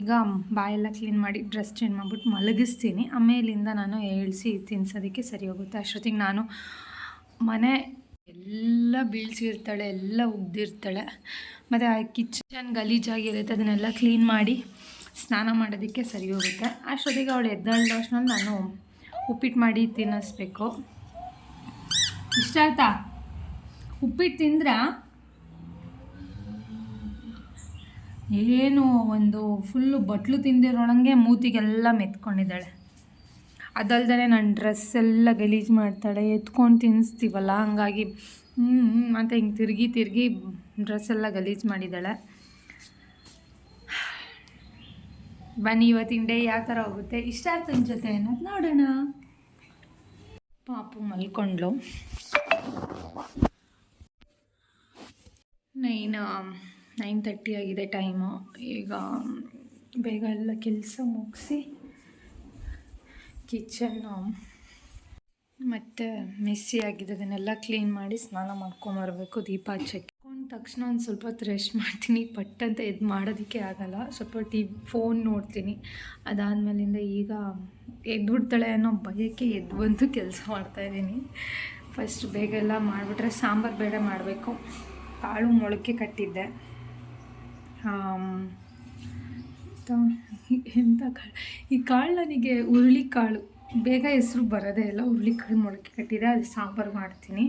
ಈಗ ಬಾಯೆಲ್ಲ ಕ್ಲೀನ್ ಮಾಡಿ ಡ್ರೆಸ್ ಚೇಂಜ್ ಮಾಡಿಬಿಟ್ಟು ಮಲಗಿಸ್ತೀನಿ. ಆಮೇಲಿಂದ ನಾನು ಏಳಿಸಿ ತಿನ್ಸೋದಕ್ಕೆ ಸರಿ ಹೋಗುತ್ತೆ. ಅಷ್ಟೊತ್ತಿಗೆ ನಾನು ಮನೆ ಎಲ್ಲ ಬೀಳ್ಸಿರ್ತಾಳೆ, ಎಲ್ಲ ಉಗ್ದಿರ್ತಾಳೆ. ಮತ್ತು ಆ ಕಿಚನ್ ಗಲೀಜಾಗಿರುತ್ತೆ ಅದನ್ನೆಲ್ಲ ಕ್ಲೀನ್ ಮಾಡಿ ಸ್ನಾನ ಮಾಡೋದಕ್ಕೆ ಸರಿ ಹೋಗುತ್ತೆ. ಅಷ್ಟೊತ್ತಿಗೆ ಅವಳು ಎದ್ದಾಳ ನಾನು ಉಪ್ಪಿಟ್ಟು ಮಾಡಿ ತಿನ್ನಿಸ್ಬೇಕು. ಇಷ್ಟ ಆಯ್ತಾ? ಉಪ್ಪಿಟ್ಟು ತಿಂದ್ರ? ಏನು, ಒಂದು ಫುಲ್ಲು ಬಟ್ಲು ತಿಂದಿರೋಳಂಗೆ ಮೂತಿಗೆಲ್ಲ ಮೆತ್ಕೊಂಡಿದ್ದಾಳೆ. ಅದಲ್ದೇ ನನ್ನ ಡ್ರೆಸ್ ಎಲ್ಲ ಗಲೀಜು ಮಾಡ್ತಾಳೆ, ಎತ್ಕೊಂಡು ತಿನ್ನಿಸ್ತೀವಲ್ಲ ಹಂಗಾಗಿ ಮತ್ತು ಹಿಂಗೆ ತಿರುಗಿ ತಿರುಗಿ ಡ್ರೆಸ್ ಎಲ್ಲ ಗಲೀಜು ಮಾಡಿದ್ದಾಳೆ. ಬನ್ನಿ, ಇವತ್ತಿನ ಡೇ ಯಾವ ಥರ ಹೋಗುತ್ತೆ? ಇಷ್ಟ ಆಯ್ತು ಜೊತೆ ಅನ್ನೋದು ನೋಡೋಣ. ಪಾಪು ಮಲ್ಕೊಂಡ್ಲು. ನೈನ್ ನೈನ್ ತರ್ಟಿ ಆಗಿದೆ ಟೈಮು ಈಗ, ಬೇಗ ಎಲ್ಲ ಕೆಲಸ ಮುಗಿಸಿ ಕಿಚನ್ನು ಮತ್ತು ಮೆಸ್ಸಿ ಆಗಿದೆ. ಅದನ್ನೆಲ್ಲ ಕ್ಲೀನ್ ಮಾಡಿ ಸ್ನಾನ ಮಾಡ್ಕೊಂಬರ್ಬೇಕು ದೀಪ ಹಚ್ಚಕ್ಕೆ ತಕ್ಷಣ ಒಂದು ಸ್ವಲ್ಪ ಹೊತ್ತು ರೆಸ್ಟ್ ಮಾಡ್ತೀನಿ. ಪಟ್ ಅಂತ ಎದ್ದು ಮಾಡೋದಕ್ಕೆ ಆಗಲ್ಲ. ಸ್ವಲ್ಪ ಟಿ ಫೋನ್ ನೋಡ್ತೀನಿ. ಅದಾದಮೇಲಿಂದ ಈಗ ಎದ್ಬಿಡ್ತಾಳೆ ಅನ್ನೋ ಭಯಕ್ಕೆ ಎದ್ದು ಬಂದು ಕೆಲಸ ಮಾಡ್ತಾಯಿದ್ದೀನಿ ಫಸ್ಟ್ ಬೇಗ ಎಲ್ಲ ಮಾಡಿಬಿಟ್ರೆ ಸಾಂಬಾರು ಬೇಡ ಮಾಡಬೇಕು. ಕಾಳು ಮೊಳಕೆ ಕಟ್ಟಿದ್ದೆ. ಎಂಥ ಕಾಳು? ಈ ಕಾಳು ನನಗೆ ಹುರುಳಿಕಾಳು. ಬೇಗ ಹೆಸರು ಬರೋದೇ ಇಲ್ಲ. ಹುರುಳಿಕಾಳು ಮೊಳಕೆ ಕಟ್ಟಿದೆ. ಅದು ಸಾಂಬಾರು ಮಾಡ್ತೀನಿ.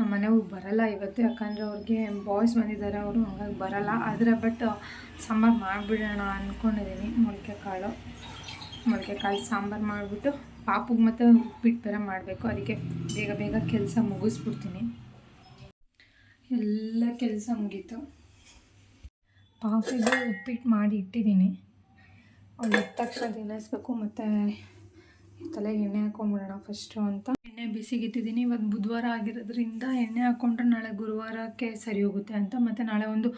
ನಮ್ಮ ಮನೆಯವ್ರು ಬರಲ್ಲ ಇವತ್ತು, ಯಾಕಂದರೆ ಅವ್ರಿಗೆ ಬಾಯ್ಸ್ ಬಂದಿದ್ದಾರೆ, ಅವರು ಹಂಗಾಗಿ ಬರಲ್ಲ. ಆದರೆ ಬಟ್ ಸಾಂಬಾರು ಮಾಡಿಬಿಡೋಣ ಅಂದ್ಕೊಂಡಿದ್ದೀನಿ ಮೊಳಕೆ ಕಾಳು ಮೊಳಕೆ ಕಾಳು ಸಾಂಬಾರು ಮಾಡಿಬಿಟ್ಟು ಪಾಪುಗೆ ಮತ್ತು ಉಪ್ಪಿಟ್ಟು ಬೇರೆ ಮಾಡಬೇಕು. ಅದಕ್ಕೆ ಬೇಗ ಬೇಗ ಕೆಲಸ ಮುಗಿಸ್ಬಿಡ್ತೀನಿ. ಎಲ್ಲ ಕೆಲಸ ಮುಗೀತು. ಪಾಪಿಗೆ ಉಪ್ಪಿಟ್ಟು ಮಾಡಿ ಇಟ್ಟಿದ್ದೀನಿ ಅವ್ಳು ಎದ್ದ ತಕ್ಷಣ ತಿನ್ನಿಸ್ಬೇಕು ಮತ್ತು ತಲೆಗೆ ಎಣ್ಣೆ ಹಾಕೊಂಬಿಡೋಣ ಫಸ್ಟು ಅಂತ. ಎಣ್ಣೆ ಬಿಸಿಗಿಟ್ಟಿದ್ದೀನಿ. ಇವತ್ತು ಬುಧವಾರ ಆಗಿರೋದ್ರಿಂದ ಎಣ್ಣೆ ಹಾಕ್ಕೊಂಡ್ರೆ ನಾಳೆ ಗುರುವಾರಕ್ಕೆ ಸರಿ ಹೋಗುತ್ತೆ ಅಂತ. ಮತ್ತು ನಾಳೆ ಒಂದು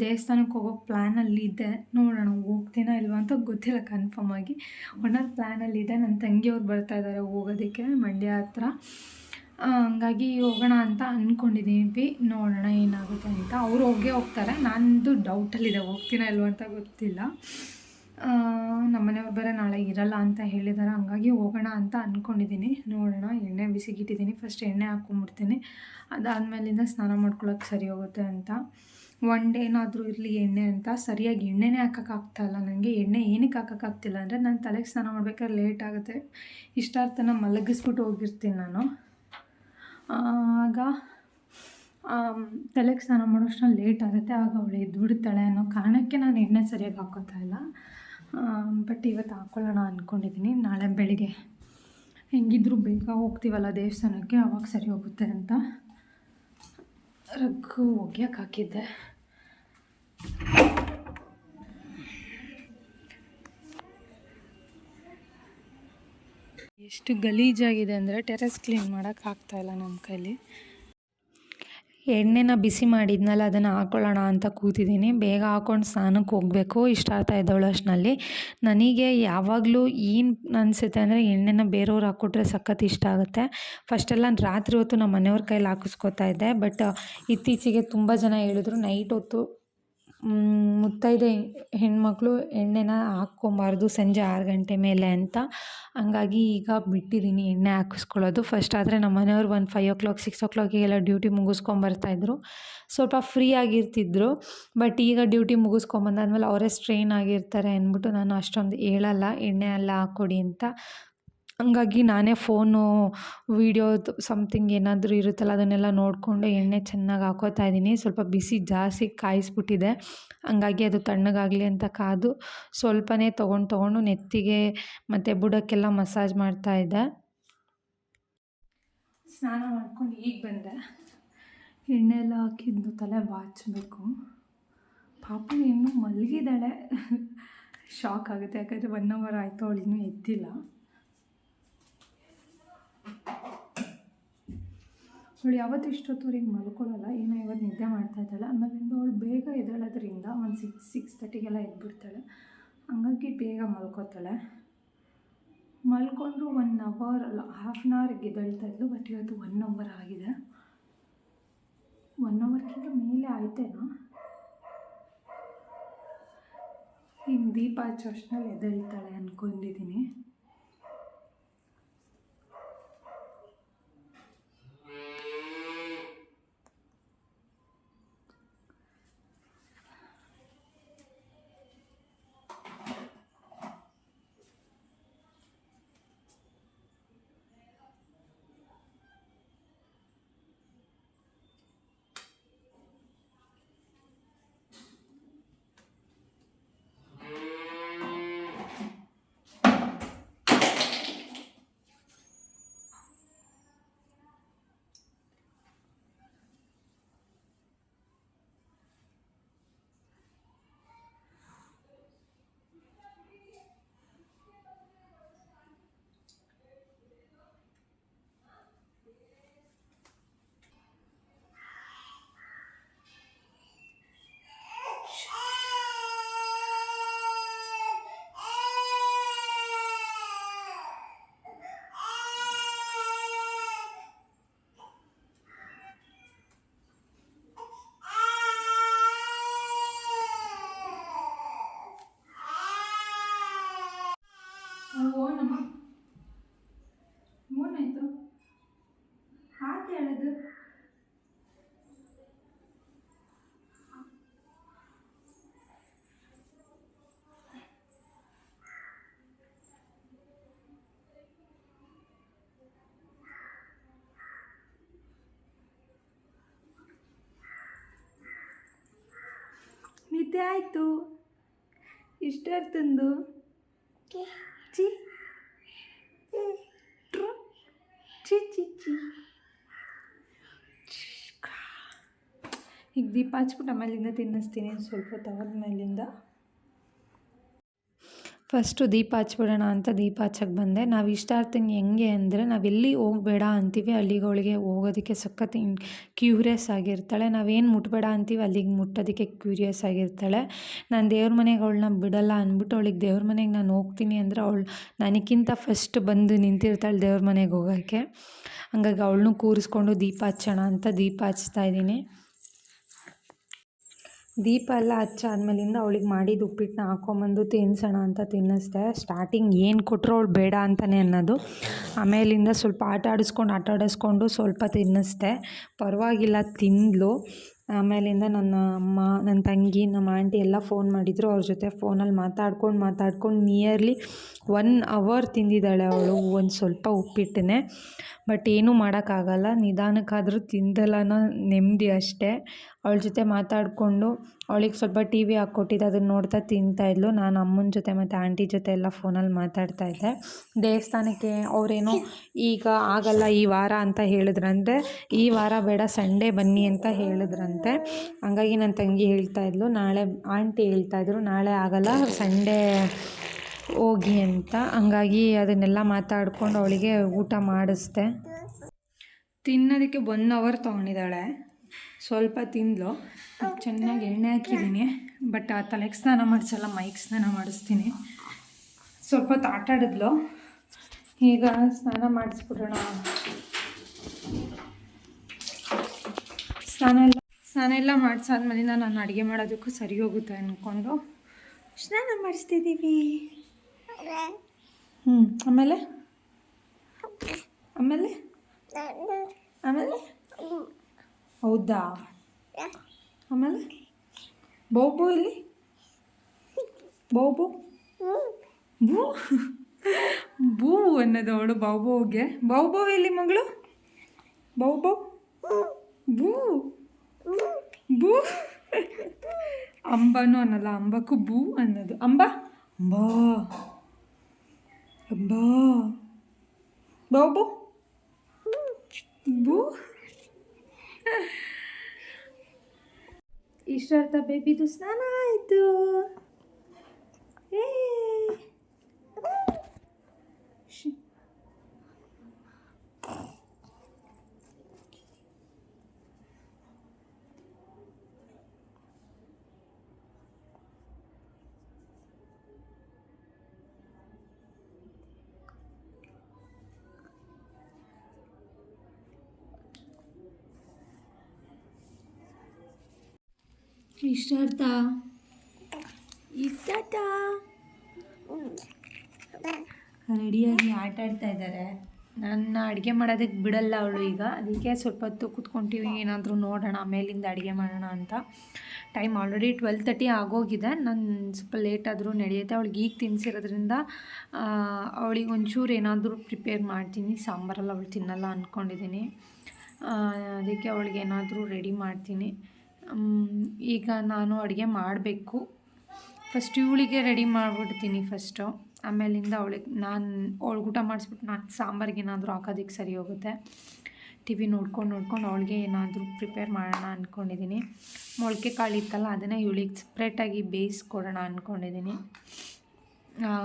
ದೇವಸ್ಥಾನಕ್ಕೆ ಹೋಗೋ ಪ್ಲ್ಯಾನಲ್ಲಿ ಇದೆ. ನೋಡೋಣ, ಹೋಗ್ತೀನಾ ಇಲ್ವಾ ಅಂತ ಗೊತ್ತಿಲ್ಲ ಕನ್ಫರ್ಮ್ ಆಗಿ. ಒಟ್ನಲ್ಲಿ ಪ್ಲ್ಯಾನಲ್ಲಿದೆ ನನ್ನ ತಂಗಿಯವ್ರು ಬರ್ತಾ ಇದ್ದಾರೆ ಹೋಗೋದಕ್ಕೆ ಮಂಡ್ಯ ಹತ್ರ. ಹಂಗಾಗಿ ಹೋಗೋಣ ಅಂತ ಅಂದ್ಕೊಂಡಿದ್ದೀವಿ ನೋಡೋಣ ಏನಾಗುತ್ತೆ ಅಂತ. ಅವ್ರು ಹೋಗೇ ಹೋಗ್ತಾರೆ. ನಂದು ಡೌಟಲ್ಲಿದೆ ಹೋಗ್ತೀನಾ ಇಲ್ವ ಅಂತ ಗೊತ್ತಿಲ್ಲ. ಆ, ನಮ್ಮ ಮನೆಯವ್ರು ಬೇರೆ ನಾಳೆ ಇರಲ್ಲ ಅಂತ ಹೇಳಿದ್ದಾರೆ ಹಂಗಾಗಿ ಹೋಗೋಣ ಅಂತ ಅಂದ್ಕೊಂಡಿದ್ದೀನಿ ನೋಡೋಣ ಎಣ್ಣೆ ಬಿಸಿಗಿಟ್ಟಿದ್ದೀನಿ. ಫಸ್ಟ್ ಎಣ್ಣೆ ಹಾಕ್ಕೊಂಬಿಡ್ತೀನಿ ಅದಾದಮೇಲಿಂದ ಸ್ನಾನ ಮಾಡ್ಕೊಳಕ್ಕೆ ಸರಿ ಹೋಗುತ್ತೆ ಅಂತ. ಒನ್ ಡೇ ಏನಾದರೂ ಇರಲಿ ಎಣ್ಣೆ ಅಂತ. ಸರಿಯಾಗಿ ಎಣ್ಣೆನೇ ಹಾಕೋಕ್ಕಾಗ್ತಾಯಿಲ್ಲ ನನಗೆ ಎಣ್ಣೆ ಏನಕ್ಕೆ ಹಾಕೋಕ್ಕಾಗ್ತಿಲ್ಲ ಅಂದರೆ ನಾನು ತಲೆಗೆ ಸ್ನಾನ ಮಾಡ್ಬೇಕಾದ್ರೆ ಲೇಟ್ ಆಗುತ್ತೆ. ಇಷ್ಟಾರ್ಥನ ಮಲಗಿಸ್ಬಿಟ್ಟು ಹೋಗಿರ್ತೀನಿ ನಾನು. ಆಗ ತಲೆಗೆ ಸ್ನಾನ ಮಾಡೋಷ್ಟು ಲೇಟ್ ಆಗುತ್ತೆ. ಆಗ ಅವಳು ಎದ್ಬಿಡ್ತಾಳೆ ಅನ್ನೋ ಕಾರಣಕ್ಕೆ ನಾನು ಎಣ್ಣೆ ಸರಿಯಾಗಿ ಹಾಕೋತಾ ಇಲ್ಲ. ಬಟ್ ಇವತ್ತು ಹಾಕ್ಕೊಳ್ಳೋಣ ಅಂದ್ಕೊಂಡಿದ್ದೀನಿ ನಾಳೆ ಬೆಳಿಗ್ಗೆ ಹೆಂಗಿದ್ರು ಬೇಗ ಹೋಗ್ತೀವಲ್ಲ ದೇವಸ್ಥಾನಕ್ಕೆ, ಅವಾಗ ಸರಿ ಹೋಗುತ್ತೆ ಅಂತ. ರಗ್ಗು ಒಗ್ಯಕ್ಕೆ ಹಾಕಿದ್ದೆ. ಎಷ್ಟು ಗಲೀಜಾಗಿದೆ ಅಂದರೆ ಟೆರೆಸ್ ಕ್ಲೀನ್ ಮಾಡೋಕ್ಕಾಗ್ತಾಯಿಲ್ಲ ನಮ್ಮ ಕೈಲಿ. ಎಣ್ಣೆನ ಬಿಸಿ ಮಾಡಿದ್ನಲ್ಲ, ಅದನ್ನು ಹಾಕ್ಕೊಳ್ಳೋಣ ಅಂತ ಕೂತಿದ್ದೀನಿ. ಬೇಗ ಹಾಕ್ಕೊಂಡು ಸ್ನಾನಕ್ಕೆ ಹೋಗಬೇಕು. ಇಷ್ಟ ಆಗ್ತಾ ಇದ್ದವಳು ಅಷ್ಟರಲ್ಲಿ. ನನಗೆ ಯಾವಾಗಲೂ ಏನು ಅನಿಸುತ್ತೆ ಅಂದರೆ ಎಣ್ಣೆನ ಬೇರೆಯವ್ರು ಹಾಕ್ಕೊಟ್ರೆ ಸಖತ್ ಇಷ್ಟ ಆಗುತ್ತೆ. ಫಸ್ಟೆಲ್ಲ ರಾತ್ರಿ ಹೊತ್ತು ನಮ್ಮ ಮನೆಯವ್ರ ಕೈಲಿ ಹಾಕಿಸ್ಕೊತಾ ಇದ್ದೆ. ಬಟ್, ಇತ್ತೀಚೆಗೆ ತುಂಬ ಜನ ಹೇಳಿದ್ರು, ನೈಟ್ ಹೊತ್ತು ಮುತ್ತೈದೆ ಹೆಣ್ಮಕ್ಕಳು ಎಣ್ಣೆನ ಹಾಕ್ಕೊಬಾರ್ದು ಸಂಜೆ ಆರು ಗಂಟೆ ಮೇಲೆ ಅಂತ. ಹಂಗಾಗಿ ಈಗ ಬಿಟ್ಟಿದ್ದೀನಿ ಎಣ್ಣೆ ಹಾಕಿಸ್ಕೊಳ್ಳೋದು. ಫಸ್ಟ್ ಆದರೆ ನಮ್ಮ ಮನೆಯವ್ರು ಒಂದು ಫೈವ್ ಓ ಕ್ಲಾಕ್ ಸಿಕ್ಸ್ ಓ ಕ್ಲಾಕಿಗೆಲ್ಲ ಡ್ಯೂಟಿ ಮುಗಿಸ್ಕೊಂಬರ್ತಾಯಿದ್ರು. ಸ್ವಲ್ಪ ಫ್ರೀ ಆಗಿರ್ತಿದ್ರು ಬಟ್ ಈಗ ಡ್ಯೂಟಿ ಮುಗಿಸ್ಕೊಂಬಂದಾದ್ಮೇಲೆ ಅವರೇ ಸ್ಟ್ರೈನ್ ಆಗಿರ್ತಾರೆ ಅಂದ್ಬಿಟ್ಟು ನಾನು ಅಷ್ಟೊಂದು ಹೇಳಲ್ಲ, ಎಣ್ಣೆ ಎಲ್ಲ ಹಾಕ್ಕೊಡಿ ಅಂತ. ಹಂಗಾಗಿ ನಾನೇ ಫೋನು ವೀಡಿಯೋದು ಸಮ್ಥಿಂಗ್ ಏನಾದರೂ ಇರುತ್ತಲ್ಲ ಅದನ್ನೆಲ್ಲ ನೋಡಿಕೊಂಡು ಎಣ್ಣೆ ಚೆನ್ನಾಗಿ ಹಾಕ್ಕೋತಾ ಇದ್ದೀನಿ. ಸ್ವಲ್ಪ ಬಿಸಿ ಜಾಸ್ತಿ ಕಾಯಿಸ್ಬಿಟ್ಟಿದೆ. ಹಂಗಾಗಿ ಅದು ತಣ್ಣಗಾಗಲಿ ಅಂತ ಕಾದು ಸ್ವಲ್ಪನೇ ತೊಗೊಂಡು ತೊಗೊಂಡು ನೆತ್ತಿಗೆ ಮತ್ತು ಬುಡಕ್ಕೆಲ್ಲ ಮಸಾಜ್ ಮಾಡ್ತಾಯಿದ್ದೆ ಸ್ನಾನ ಮಾಡ್ಕೊಂಡು ಈಗ ಬಂದೆ. ಎಣ್ಣೆ ಎಲ್ಲ ಹಾಕಿದ್ದು ತಲೆ ಬಾಚಬೇಕು. ಪಾಪ ಇನ್ನೂ ಮಲಗಿದ್ದಾಳೆ. ಶಾಕ್ ಆಗುತ್ತೆ. ಯಾಕಂದರೆ ಒನ್ ಅವರ್ ಆಯಿತು, ಅವಳು ಇನ್ನೂ ಎದ್ದಿಲ್ಲ. ಅವಳು ಯಾವತ್ತು ಇಷ್ಟೊತ್ತುವರೆಗೆ ಮಲ್ಕೊಳ್ಳಲ್ಲ, ಏನೋ ಇವತ್ತು ನಿದ್ದೆ ಮಾಡ್ತಾ ಇದ್ದಾಳೆ. ಆಮೇಲಿಂದ ಅವಳು ಬೇಗ ಎದ್ದೇಳೋದ್ರಿಂದ ಒಂದು ಸಿಕ್ಸ್ ಸಿಕ್ಸ್ ತರ್ಟಿಗೆಲ್ಲ ಎದ್ಬಿಡ್ತಾಳೆ. ಹಂಗಾಗಿ ಬೇಗ ಮಲ್ಕೋತಾಳೆ. ಮಲ್ಕೊಂಡ್ರು ಒನ್ ಅವರ್ ಅಲ್ಲ ಹಾಫ್ ಆನ್ ಅವರ್ಗೆ ಎದ್ದೇಳ್ತಾ ಇದ್ಲು ಬಟ್ ಇವತ್ತು ಒನ್ ಅವರ್ ಆಗಿದೆ. ಒನ್ ಅವರ್ಗಿಂತ ಮೇಲೆ ಆಯ್ತೇನೋ? ಈಗ ದೀಪ ಹಚ್ಚೋ ಎದ್ದಳ್ತಾಳೆ ಎದ್ದೇಳ್ತಾಳೆ ಅಂದ್ಕೊಂಡಿದ್ದೀನಿ ನಿದ್ದೆ ಆಯಿತು. ಇಷ್ಟೊತ್ತಂದು ಚಿ ಚಿ ಚಿ ಚಿ ಈಗ ದೀಪ ಹಚ್ಬಿಟ್ಟು ಆಮೇಲಿಂದ ತಿನ್ನಿಸ್ತೀನಿ, ಸ್ವಲ್ಪ ಹೊತ್ತು ಮೇಲಿಂದ. ಫಸ್ಟು ದೀಪ ಹಚ್ಬಿಡೋಣ ಅಂತ ದೀಪ ಹಚ್ಚಕ್ಕೆ ಬಂದೆ. ನಾವು ಇಷ್ಟಾರ್ಥಂಗೆ ಹೆಂಗೆ ಅಂದರೆ ನಾವೆಲ್ಲಿ ಹೋಗಬೇಡ ಅಂತೀವಿ, ಅಲ್ಲಿಗೆ ಅವಳಿಗೆ ಹೋಗೋದಕ್ಕೆ ಸಖತ್ ಕ್ಯೂರಿಯಸ್ ಆಗಿರ್ತಾಳೆ. ನಾವೇನು ಮುಟ್ಬೇಡ ಅಂತೀವಿ, ಅಲ್ಲಿಗೆ ಮುಟ್ಟೋದಕ್ಕೆ ಕ್ಯೂರಿಯಸ್ ಆಗಿರ್ತಾಳೆ. ನಾನು ದೇವ್ರ ಮನೆಗೆ ಅವಳನ್ನ ಬಿಡಲ್ಲ ಅಂದ್ಬಿಟ್ಟು ಅವಳಿಗೆ ದೇವ್ರ ಮನೆಗೆ ನಾನು ಹೋಗ್ತೀನಿ ಅಂದರೆ ಅವಳು ನನಗಿಂತ ಫಸ್ಟ್ ಬಂದು ನಿಂತಿರ್ತಾಳೆ ದೇವ್ರ ಮನೆಗೆ ಹೋಗೋಕ್ಕೆ. ಹಂಗಾಗಿ ಅವಳನ್ನೂ ಕೂರಿಸ್ಕೊಂಡು ದೀಪ ಹಚ್ಚೋಣ ಅಂತ ದೀಪ ಹಚ್ತಾ ಇದ್ದೀನಿ. ದೀಪ ಎಲ್ಲ ಹಚ್ಚಾದ್ಮೇಲಿಂದ ಅವಳಿಗೆ ಮಾಡಿದ ಉಪ್ಪಿಟ್ಟನ್ನ ಹಾಕೊಂಬಂದು ತಿನ್ನಿಸೋಣ ಅಂತ ತಿನ್ನಿಸ್ದೆ. ಸ್ಟಾರ್ಟಿಂಗ್ ಏನು ಕೊಟ್ಟರು ಅವಳು ಬೇಡ ಅಂತಲೇ ಅನ್ನೋದು. ಆಮೇಲಿಂದ ಸ್ವಲ್ಪ ಆಟ ಆಡಿಸ್ಕೊಂಡು ಆಟ ಆಡಿಸ್ಕೊಂಡು ಸ್ವಲ್ಪ ತಿನ್ನಿಸ್ದೆ. ಪರವಾಗಿಲ್ಲ ತಿಂದಳು ಆಮೇಲಿಂದ ನನ್ನ ಅಮ್ಮ, ನನ್ನ ತಂಗಿ, ನಮ್ಮ ಆಂಟಿ ಎಲ್ಲ ಫೋನ್ ಮಾಡಿದರು. ಅವ್ರ ಜೊತೆ ಫೋನಲ್ಲಿ ಮಾತಾಡ್ಕೊಂಡು ಮಾತಾಡ್ಕೊಂಡು ನಿಯರ್ಲಿ ಒನ್ ಅವರ್ ತಿಂದಿದ್ದಾಳೆ ಅವಳು, ಒಂದು ಸ್ವಲ್ಪ ಉಪ್ಪಿಟ್ಟನ್ನೇ ಬಟ್ ಏನೂ ಮಾಡೋಕ್ಕಾಗಲ್ಲ. ನಿಧಾನಕ್ಕಾದರೂ ತಿಂದಲ್ಲ ನೆಮ್ಮದಿ ಅಷ್ಟೇ. ಅವಳ ಜೊತೆ ಮಾತಾಡಿಕೊಂಡು ಅವಳಿಗೆ ಸ್ವಲ್ಪ ಟಿ ವಿ ಹಾಕ್ಕೊಟ್ಟಿದ್ದೆ, ಅದನ್ನು ನೋಡ್ತಾ ತಿಂತಾಯಿದ್ಲು ನಾನು ಅಮ್ಮನ ಜೊತೆ ಮತ್ತು ಆಂಟಿ ಜೊತೆ ಎಲ್ಲ ಫೋನಲ್ಲಿ ಮಾತಾಡ್ತಾ ಇದ್ದೆ. ದೇವಸ್ಥಾನಕ್ಕೆ ಅವರೇನೋ ಈಗ ಆಗಲ್ಲ ಈ ವಾರ ಅಂತ ಹೇಳಿದ್ರಂತೆ. ಈ ವಾರ ಬೇಡ, ಸಂಡೇ ಬನ್ನಿ ಅಂತ ಹೇಳಿದ್ರಂತೆ. ಹಂಗಾಗಿ ನನ್ನ ತಂಗಿ ಹೇಳ್ತಾ ಇದ್ಲು, ನಾಳೆ ಆಂಟಿ ಹೇಳ್ತಾಯಿದ್ರು ನಾಳೆ ಆಗಲ್ಲ, ಸಂಡೇ ಹೋಗಿ ಅಂತ. ಹಂಗಾಗಿ ಅದನ್ನೆಲ್ಲ ಮಾತಾಡ್ಕೊಂಡು ಅವಳಿಗೆ ಊಟ ಮಾಡಿಸ್ದೆ. ತಿನ್ನೋದಕ್ಕೆ ಒನ್ ಅವರ್ ತೊಗೊಂಡಿದ್ದಾಳೆ. ಸ್ವಲ್ಪ ತಿಂದ್ಲು. ಚೆನ್ನಾಗಿ ಎಣ್ಣೆ ಹಾಕಿದ್ದೀನಿ. ಬಟ್ ಆ ತಲೆಗೆ ಸ್ನಾನ ಮಾಡಿಸಲ್ಲ, ಮೈಗೆ ಸ್ನಾನ ಮಾಡಿಸ್ತೀನಿ. ಸ್ವಲ್ಪ ಹೊತ್ತು ಈಗ ಸ್ನಾನ ಮಾಡಿಸ್ಬಿಡೋಣ. ಸ್ನಾನ ಎಲ್ಲ ಸ್ನಾನ ಎಲ್ಲ ಮಾಡಿಸಾದ್ಮೇಲೆ ನಾನು ಅಡುಗೆ ಮಾಡೋದಕ್ಕೂ ಸರಿ ಹೋಗುತ್ತೆ ಅಂದ್ಕೊಂಡು ಸ್ನಾನ ಮಾಡಿಸ್ತಿದ್ದೀವಿ. ಹ್ಞೂ ಆಮೇಲೆ? ಆಮೇಲೆ? ಆಮೇಲೆ? ಹೌದಾ? ಆಮೇಲೆ? ಬೌಬು ಇಲ್ಲಿ? ಬೌಬು? ಬೂ? ಬೂ ಅನ್ನೋದು ಅವಳು ಬೌಬೋ ಇಲ್ಲಿ ಮಗಳು? ಬೌಬೋ? ಬೂ? ಬೂ? ಅಂಬನೂ ಅನ್ನಲ್ಲ ಅಂಬಕ್ಕೂ ಬೂ ಅನ್ನೋದು. ಅಂಬ? ಅಂಬಾ. ಅಂಬಾ. ಬಾವು ಬೂ? ಇಷ್ಟರ್ಥ ಬೇಬಿದು ಸ್ನಾನ ಆಯಿತು. ಇಷ್ಟಾರ್ಥ ಇಷ್ಟ ರೆಡಿಯಾಗಿ ಆಟ ಆಡ್ತಾ ಇದ್ದಾರೆ ನನ್ನ ಅಡುಗೆ ಮಾಡೋದಕ್ಕೆ ಬಿಡಲ್ಲ ಅವಳು ಈಗ. ಅದಕ್ಕೆ ಸ್ವಲ್ಪ ಹೊತ್ತು ಕೂತ್ಕೊಂತೀವಿ, ಏನಾದರೂ ನೋಡೋಣ ಆಮೇಲಿಂದ ಅಡುಗೆ ಮಾಡೋಣ ಅಂತ. ಟೈಮ್ ಆಲ್ರೆಡಿ ಟ್ವೆಲ್ ತರ್ಟಿ ಆಗೋಗಿದೆ. ನಾನು ಸ್ವಲ್ಪ ಲೇಟ್ ಆದರೂ ನಡೆಯುತ್ತೆ. ಅವಳಿಗೆ ಈಗ ತಿನ್ಸಿರೋದ್ರಿಂದ ಅವಳಿಗೆ ಒಂಚೂರು ಏನಾದರೂ ಪ್ರಿಪೇರ್ ಮಾಡ್ತೀನಿ. ಸಾಂಬಾರೆಲ್ಲ ಅವಳು ತಿನ್ನಲ್ಲ ಅಂದ್ಕೊಂಡಿದ್ದೀನಿ ಅದಕ್ಕೆ ಅವಳಿಗೆ ಏನಾದರೂ ರೆಡಿ ಮಾಡ್ತೀನಿ. ಈಗ ನಾನು ಅಡುಗೆ ಮಾಡಬೇಕು. ಫಸ್ಟ್ ಇವಳಿಗೆ ರೆಡಿ ಮಾಡಿಬಿಡ್ತೀನಿ ಫಸ್ಟು ಆಮೇಲಿಂದ ಅವಳಿಗೆ ನಾನು, ಅವಳಿಗೆ ಊಟ ಮಾಡಿಸ್ಬಿಟ್ಟು ನಾನು ಸಾಂಬಾರಿಗೆ ಏನಾದರೂ ಹಾಕೋದಕ್ಕೆ ಸರಿ ಹೋಗುತ್ತೆ. ಟಿ ವಿ ನೋಡ್ಕೊಂಡು ನೋಡ್ಕೊಂಡು ಅವಳಿಗೆ ಏನಾದರೂ ಪ್ರಿಪೇರ್ ಮಾಡೋಣ ಅಂದ್ಕೊಂಡಿದ್ದೀನಿ ಮೊಳಕೆ ಕಾಳು ಇತ್ತಲ್ಲ ಅದನ್ನು ಇವಳಿಗೆ ಸಪ್ರೇಟಾಗಿ ಬೇಯಿಸ್ಕೊಡೋಣ ಅಂದ್ಕೊಂಡಿದ್ದೀನಿ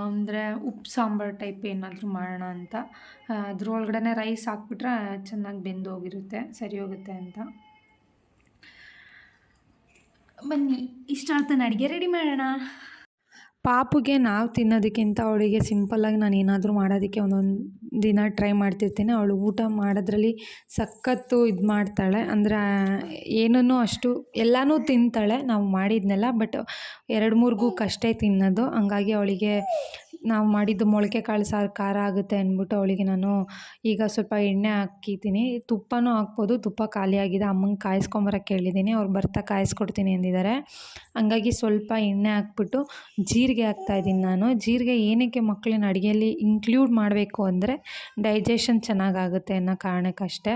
ಅಂದರೆ ಉಪ್ಪು ಸಾಂಬಾರು ಟೈಪ್ ಏನಾದರೂ ಮಾಡೋಣ ಅಂತ. ಅದ್ರೊಳಗಡೆ ರೈಸ್ ಹಾಕ್ಬಿಟ್ರೆ ಚೆನ್ನಾಗಿ ಬೆಂದು ಹೋಗಿರುತ್ತೆ ಸರಿ ಹೋಗುತ್ತೆ ಅಂತ. ಬನ್ನಿ ಇಷ್ಟಾರ್ಥನ ಅಡುಗೆ ರೆಡಿ ಮಾಡೋಣ. ಪಾಪುಗೆ ನಾವು ತಿನ್ನೋದಕ್ಕಿಂತ ಅವಳಿಗೆ ಸಿಂಪಲ್ಲಾಗಿ ನಾನು ಏನಾದರೂ ಮಾಡೋದಕ್ಕೆ ಒಂದೊಂದು ದಿನ ಟ್ರೈ ಮಾಡ್ತಿರ್ತೀನಿ. ಅವಳು ಊಟ ಮಾಡೋದ್ರಲ್ಲಿ ಸಖತ್ತು ಇದು ಮಾಡ್ತಾಳೆ. ಅಂದರೆ, ಏನನ್ನೂ ಅಷ್ಟು ಎಲ್ಲನೂ ತಿಂತಾಳೆ. ನಾವು ಮಾಡಿದ್ನೆಲ್ಲ ಬಟ್ ಎರಡು ಮೂರು ಕಷ್ಟೇ ತಿನ್ನೋದು. ಹಂಗಾಗಿ ಅವಳಿಗೆ ನಾವು ಮಾಡಿದ್ದು ಮೊಳಕೆ ಕಾಳು ಸಾರು ಖಾರ ಆಗುತ್ತೆ ಅಂದ್ಬಿಟ್ಟು ಅವಳಿಗೆ ನಾನು ಈಗ ಸ್ವಲ್ಪ ಎಣ್ಣೆ ಹಾಕಿದ್ದೀನಿ. ತುಪ್ಪನೂ ಹಾಕ್ಬೋದು, ತುಪ್ಪ ಖಾಲಿಯಾಗಿದೆ. ಅಮ್ಮಂಗೆ ಕಾಯಿಸ್ಕೊಂಬರಕ್ಕೆ ಹೇಳಿದ್ದೀನಿ. ಅವ್ರು ಬರ್ತಾ ಕಾಯಿಸ್ಕೊಡ್ತೀನಿ ಅಂದಿದ್ದಾರೆ. ಹಂಗಾಗಿ ಸ್ವಲ್ಪ ಎಣ್ಣೆ ಹಾಕ್ಬಿಟ್ಟು ಜೀರಿಗೆ ಹಾಕ್ತಾಯಿದ್ದೀನಿ ನಾನು. ಜೀರಿಗೆ ಏನಕ್ಕೆ ಮಕ್ಕಳನ್ನ ಅಡುಗೆಯಲ್ಲಿ ಇನ್ಕ್ಲೂಡ್ ಮಾಡಬೇಕು ಅಂದರೆ ಡೈಜೆಷನ್ ಚೆನ್ನಾಗಾಗುತ್ತೆ ಅನ್ನೋ ಕಾರಣಕ್ಕಷ್ಟೇ.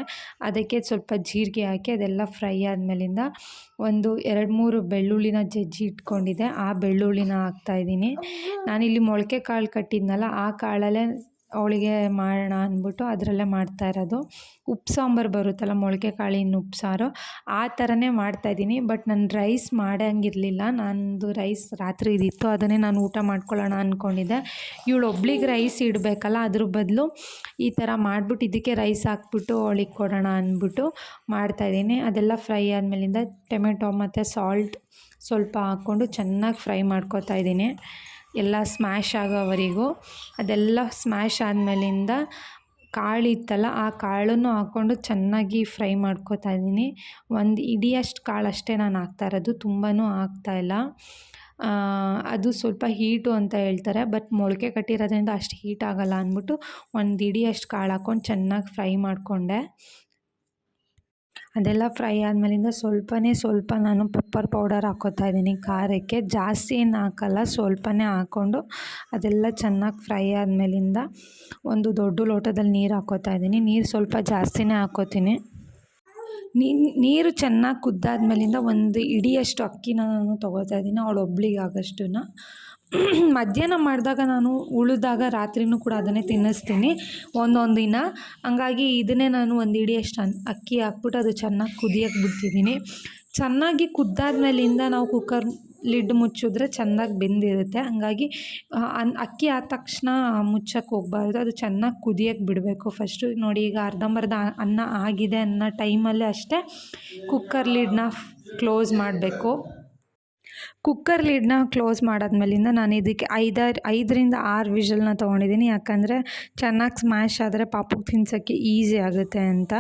ಅದಕ್ಕೆ ಸ್ವಲ್ಪ ಜೀರಿಗೆ ಹಾಕಿ ಅದೆಲ್ಲ ಫ್ರೈ ಆದಮೇಲಿಂದ ಒಂದು ಎರಡು ಮೂರು ಬೆಳ್ಳುಳ್ಳಿನ ಜಜ್ಜಿ ಇಟ್ಕೊಂಡಿದ್ದೆ. ಆ ಬೆಳ್ಳುಳ್ಳಿನ ಹಾಕ್ತಾಯಿದ್ದೀನಿ ನಾನಿಲ್ಲಿ ಮೊಳಕೆ ಕಾಳು ಕಟ್ಟಿದ್ದೆನಲ್ಲ ಆ ಕಾಳಲ್ಲೇ ಅವಳಿಗೆ ಮಾಡೋಣ ಅಂದ್ಬಿಟ್ಟು ಅದರಲ್ಲೇ ಮಾಡ್ತಾ ಇರೋದು. ಉಪ್ಪು ಸಾಂಬಾರು ಬರುತ್ತಲ್ಲ, ಮೊಳಕೆ ಕಾಳಿನ ಉಪ್ಪು ಸಾರು, ಆ ಥರನೇ ಮಾಡ್ತಾಯಿದ್ದೀನಿ ಬಟ್ ನಾನು ರೈಸ್ ಮಾಡೋಂಗಿರಲಿಲ್ಲ. ನಂದು ರೈಸ್ ರಾತ್ರಿ ಇದಿತ್ತು, ಅದನ್ನೇ ನಾನು ಊಟ ಮಾಡ್ಕೊಳ್ಳೋಣ ಅಂದ್ಕೊಂಡಿದ್ದೆ ಇವಳು ಒಬ್ಳಿಗೆ ರೈಸ್ ಇಡಬೇಕಲ್ಲ, ಅದ್ರ ಬದಲು ಈ ಥರ ಮಾಡಿಬಿಟ್ಟು ಇದಕ್ಕೆ ರೈಸ್ ಹಾಕ್ಬಿಟ್ಟು ಅವಳಿಗೆ ಕೊಡೋಣ ಅಂದ್ಬಿಟ್ಟು ಮಾಡ್ತಾಯಿದ್ದೀನಿ ಅದೆಲ್ಲ ಫ್ರೈ ಆದಮೇಲಿಂದ ಟೊಮೆಟೊ ಮತ್ತು ಸಾಲ್ಟ್ ಸ್ವಲ್ಪ ಹಾಕ್ಕೊಂಡು ಚೆನ್ನಾಗಿ ಫ್ರೈ ಮಾಡ್ಕೊತಾ ಇದ್ದೀನಿ. ಎಲ್ಲ ಸ್ಮ್ಯಾಶ್ ಆಗೋವರೆಗೂ ಅದೆಲ್ಲ ಸ್ಮ್ಯಾಶ್ ಆದಮೇಲಿಂದ ಕಾಳು ಇತ್ತಲ್ಲ ಆ ಕಾಳನ್ನು ಹಾಕ್ಕೊಂಡು ಚೆನ್ನಾಗಿ ಫ್ರೈ ಮಾಡ್ಕೊತಾ ಇದ್ದೀನಿ. ಒಂದು ಇಡಿಯಷ್ಟು ಕಾಳು ಅಷ್ಟೇ ನಾನು ಹಾಕ್ತಾ ಇರೋದು ತುಂಬಾ ಹಾಕ್ತಾಯಿಲ್ಲ ಅದು ಸ್ವಲ್ಪ ಹೀಟು ಅಂತ ಹೇಳ್ತಾರೆ ಬಟ್ ಮೊಳಕೆ ಕಟ್ಟಿರೋದ್ರಿಂದ ಅಷ್ಟು ಹೀಟ್ ಆಗೋಲ್ಲ ಅಂದ್ಬಿಟ್ಟು ಒಂದು ಇಡಿಯಷ್ಟು ಕಾಳು ಹಾಕ್ಕೊಂಡು ಚೆನ್ನಾಗಿ ಫ್ರೈ ಮಾಡಿಕೊಂಡೆ. ಅದೆಲ್ಲ ಫ್ರೈ ಆದಮೇಲಿಂದ ಸ್ವಲ್ಪನೇ ಸ್ವಲ್ಪ ನಾನು ಪೆಪ್ಪರ್ ಪೌಡರ್ ಹಾಕ್ಕೋತಾ ಇದ್ದೀನಿ. ಖಾರಕ್ಕೆ ಜಾಸ್ತಿ ಏನು ಹಾಕಲ್ಲ, ಸ್ವಲ್ಪನೇ ಹಾಕ್ಕೊಂಡು ಅದೆಲ್ಲ ಚೆನ್ನಾಗಿ ಫ್ರೈ ಆದಮೇಲಿಂದ ಒಂದು ದೊಡ್ಡ ಲೋಟದಲ್ಲಿ ನೀರು ಹಾಕ್ಕೋತಾ ಇದ್ದೀನಿ. ನೀರು ಸ್ವಲ್ಪ ಜಾಸ್ತಿನೇ ಹಾಕ್ಕೋತೀನಿ ನೀರು ಚೆನ್ನಾಗಿ ಕುದ್ದಾದ್ಮೇಲಿಂದ ಒಂದು ಇಡಿಯಷ್ಟು ಅಕ್ಕಿನ ನಾನು ತೊಗೋತಾ ಇದ್ದೀನಿ ಅವಳು ಒಬ್ಳಿಗೆ ಆಗೋಷ್ಟನ್ನ ಮಧ್ಯಾಹ್ನ ಮಾಡಿದಾಗ ನಾನು ಉಳಿದಾಗ ರಾತ್ರಿನೂ ಕೂಡ ಅದನ್ನೇ ತಿನ್ನಿಸ್ತೀನಿ. ಒಂದೊಂದು ದಿನ. ಹಂಗಾಗಿ ಇದನ್ನೇ ನಾನು ಒಂದು ಇಡಿಯಷ್ಟು ಅನ್, ಅಕ್ಕಿ ಹಾಕ್ಬಿಟ್ಟು ಅದು ಚೆನ್ನಾಗಿ ಕುದಿಯಕ್ಕೆ ಬಿಡ್ತಿದ್ದೀನಿ. ಚೆನ್ನಾಗಿ ಕುದ್ದಾದ್ಮೇಲಿಂದ ನಾವು ಕುಕ್ಕರ್ ಲಿಡ್ ಮುಚ್ಚಿದ್ರೆ ಚೆನ್ನಾಗಿ ಬೆಂದಿರುತ್ತೆ. ಹಂಗಾಗಿ ಅನ್, ಅಕ್ಕಿ ಆದ ತಕ್ಷಣ ಮುಚ್ಚಕ್ಕೆ ಹೋಗ್ಬಾರ್ದು. ಅದು ಚೆನ್ನಾಗಿ ಕುದಿಯಕ್ಕೆ ಬಿಡಬೇಕು. ಫಸ್ಟು ನೋಡಿ ಈಗ ಅರ್ಧಂಬರ್ಧ ಅನ್ನ ಆಗಿದೆ ಅನ್ನೋ ಟೈಮಲ್ಲೇ ಅಷ್ಟೇ ಕುಕ್ಕರ್ ಲಿಡ್ನ ಕ್ಲೋಸ್ ಮಾಡಬೇಕು. ಕುಕ್ಕರ್ ಲಿಡ್ನ ಕ್ಲೋಸ್ ಮಾಡಾದ್ಮೇಲಿಂದ ನಾನು ಇದಕ್ಕೆ ಐದಾರು, ಐದರಿಂದ ಆರು ವಿಷಲ್ನ ತೊಗೊಂಡಿದ್ದೀನಿ ಯಾಕಂದರೆ ಚೆನ್ನಾಗಿ ಸ್ಮ್ಯಾಶ್ ಆದರೆ ಪಾಪುಗೆ ತಿನ್ಸೋಕ್ಕೆ ಈಸಿ ಆಗುತ್ತೆ ಅಂತ.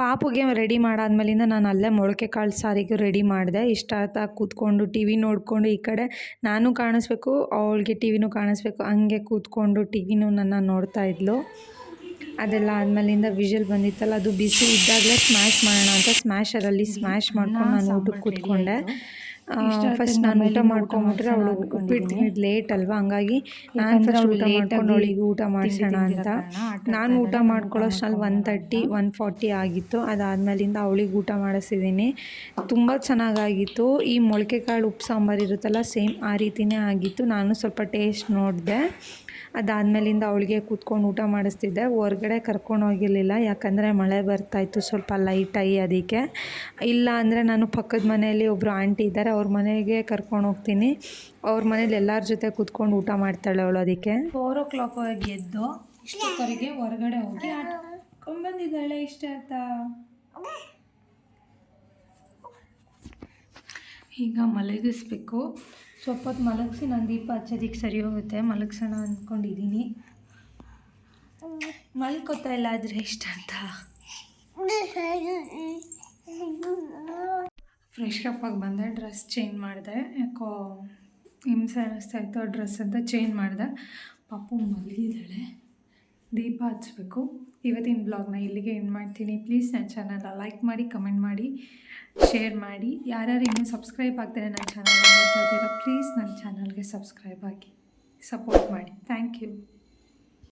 ಪಾಪುಗೆ ರೆಡಿ ಮಾಡಾದ್ಮೇಲಿಂದ ನಾನು ಅಲ್ಲೇ ಮೊಳಕೆ ಕಾಳು ಸಾರಿಗೆ ರೆಡಿ ಮಾಡಿದೆ. ಇಷ್ಟ ಆತ ಕೂತ್ಕೊಂಡು ಟಿ ವಿ ನೋಡಿಕೊಂಡು ಈ ಕಡೆ ನಾನು ಕಾಣಿಸ್ಬೇಕು, ಅವಳಿಗೆ ಟಿ ವಿನೂ ಕಾಣಿಸ್ಬೇಕು. ಹಂಗೆ ಕೂತ್ಕೊಂಡು ಟಿ ವಿನೂ ನನ್ನ ನೋಡ್ತಾ ಇದ್ಲು. ಅದೆಲ್ಲ ಆದಮೇಲಿಂದ ವಿಷಲ್ ಬಂದಿತ್ತಲ್ಲ ಅದು ಬಿಸಿ ಇದ್ದಾಗಲೇ ಸ್ಮ್ಯಾಶ್ ಮಾಡೋಣ ಅಂತ ಸ್ಮ್ಯಾಶರಲ್ಲಿ ಸ್ಮ್ಯಾಶ್ ಮಾಡ್ಕೊಂಡು ನಾನು ಊಟಕ್ಕೆ ಕೂತ್ಕೊಂಡೆ. ಫಸ್ಟ್ ನಾನು ಊಟ ಮಾಡ್ಕೊಂಬಿಟ್ರೆ ಅವಳು ಉಪ್ಪಿಟ್ಟು ಲೇಟ್ ಅಲ್ವಾ? ಹಂಗಾಗಿ ನಾನು ಫಸ್ಟ್ ಊಟ ಮಾಡ್ಕೊಂಡು ಅವಳಿಗೆ ಊಟ ಮಾಡಿಸೋಣ ಅಂತ. ನಾನು ಊಟ ಮಾಡ್ಕೊಳ್ಳೋಷ್ಟ್ರಲ್ಲಿ ಒನ್ ತರ್ಟಿ ಒನ್ ಫಾರ್ಟಿ ಆಗಿತ್ತು. ಅದಾದ್ಮೇಲಿಂದ ಅವಳಿಗೆ ಊಟ ಮಾಡಿಸಿದ್ದೀನಿ. ತುಂಬ ಚೆನ್ನಾಗಾಗಿತ್ತು. ಈ ಮೊಳಕೆ ಕಾಳು ಉಪ್ಪು ಸಾಂಬಾರು ಇರುತ್ತಲ್ಲ ಸೇಮ್ ಆ ರೀತಿಯೇ ಆಗಿತ್ತು. ನಾನು ಸ್ವಲ್ಪ ಟೇಸ್ಟ್ ನೋಡಿದೆ. ಅದಾದಮೇಲಿಂದ ಅವಳಿಗೆ ಕೂತ್ಕೊಂಡು ಊಟ ಮಾಡಿಸ್ತಿದ್ದೆ. ಹೊರ್ಗಡೆ ಕರ್ಕೊಂಡು ಹೋಗಿರಲಿಲ್ಲ. ಯಾಕಂದರೆ ಮಳೆ ಬರ್ತಾಯಿತ್ತು ಸ್ವಲ್ಪ ಲೈಟಾಗಿ ಅದಕ್ಕೆ. ಇಲ್ಲ ಅಂದರೆ ನಾನು ಪಕ್ಕದ ಮನೆಯಲ್ಲಿ ಒಬ್ಬರು ಆಂಟಿ ಇದ್ದಾರೆ. ಅವ್ರ ಮನೆಗೆ ಕರ್ಕೊಂಡು ಹೋಗ್ತೀನಿ. ಅವ್ರ ಮನೇಲಿ ಎಲ್ಲರ ಜೊತೆ ಕೂತ್ಕೊಂಡು ಊಟ ಮಾಡ್ತಾಳೆ ಅವಳು ಅದಕ್ಕೆ. ಫೋರ್ ಓ ಕ್ಲಾಕ್ ಹೋಗಿ ಎದ್ದು ಇಷ್ಟೊತ್ತವರೆಗೆ ಹೊರಗಡೆ ಹೋಗಿ ಆಡ್ಕೊಂಬಂದಿದ್ದಾಳೆ ಇಷ್ಟ ಆಯ್ತಾ? ಈಗ ಮಲಗಿಸ್ಬೇಕು. ಸ್ವಲ್ಪ ಹೊತ್ತು ಮಲಗಿಸಿ ನಾನು ದೀಪ ಹಚ್ಚೋದಕ್ಕೆ ಸರಿ ಹೋಗುತ್ತೆ. ಮಲಗಿಸೋಣ ಅಂದ್ಕೊಂಡಿದ್ದೀನಿ ಮಲ್ಕೋತಾ ಇಲ್ಲ, ಆದರೆ ಇಷ್ಟ ಅಂತ. ಫ್ರೆಶ್ ಅಪ್ ಬಂದೆ ಡ್ರೆಸ್ ಚೇಂಜ್ ಮಾಡಿದೆ. ಯಾಕೋ ಹಿಂಸೆ ಅನ್ನಿಸ್ತಾ ಇತ್ತು ಡ್ರೆಸ್ ಅಂತ ಚೇಂಜ್ ಮಾಡಿದೆ. ಪಾಪು ಮಲಗಿದ್ದಾಳೆ. ದೀಪ ಹಚ್ಚಬೇಕು ಇವತ್ತಿನ ಬ್ಲಾಗ್ನ ಇಲ್ಲಿಗೆ ಎಂಡ್ ಮಾಡ್ತೀನಿ. ಪ್ಲೀಸ್ ನನ್ನ ಚಾನಲ್ನ ಲೈಕ್ ಮಾಡಿ ಕಮೆಂಟ್ ಮಾಡಿ. ಶೇರ್ ಮಾಡಿ. ಯಾರ್ಯಾರು ಇನ್ನೂ ಸಬ್ಸ್ಕ್ರೈಬ್ ಆಗ್ತಾರೆ ನನ್ನ ಚಾನಲ್ ನೋಡ್ತಾ ಇದ್ದೀರಾ ಪ್ಲೀಸ್ ನನ್ನ ಚಾನಲ್ಗೆ ಸಬ್ಸ್ಕ್ರೈಬ್ ಆಗಿ ಸಪೋರ್ಟ್ ಮಾಡಿ. Thank you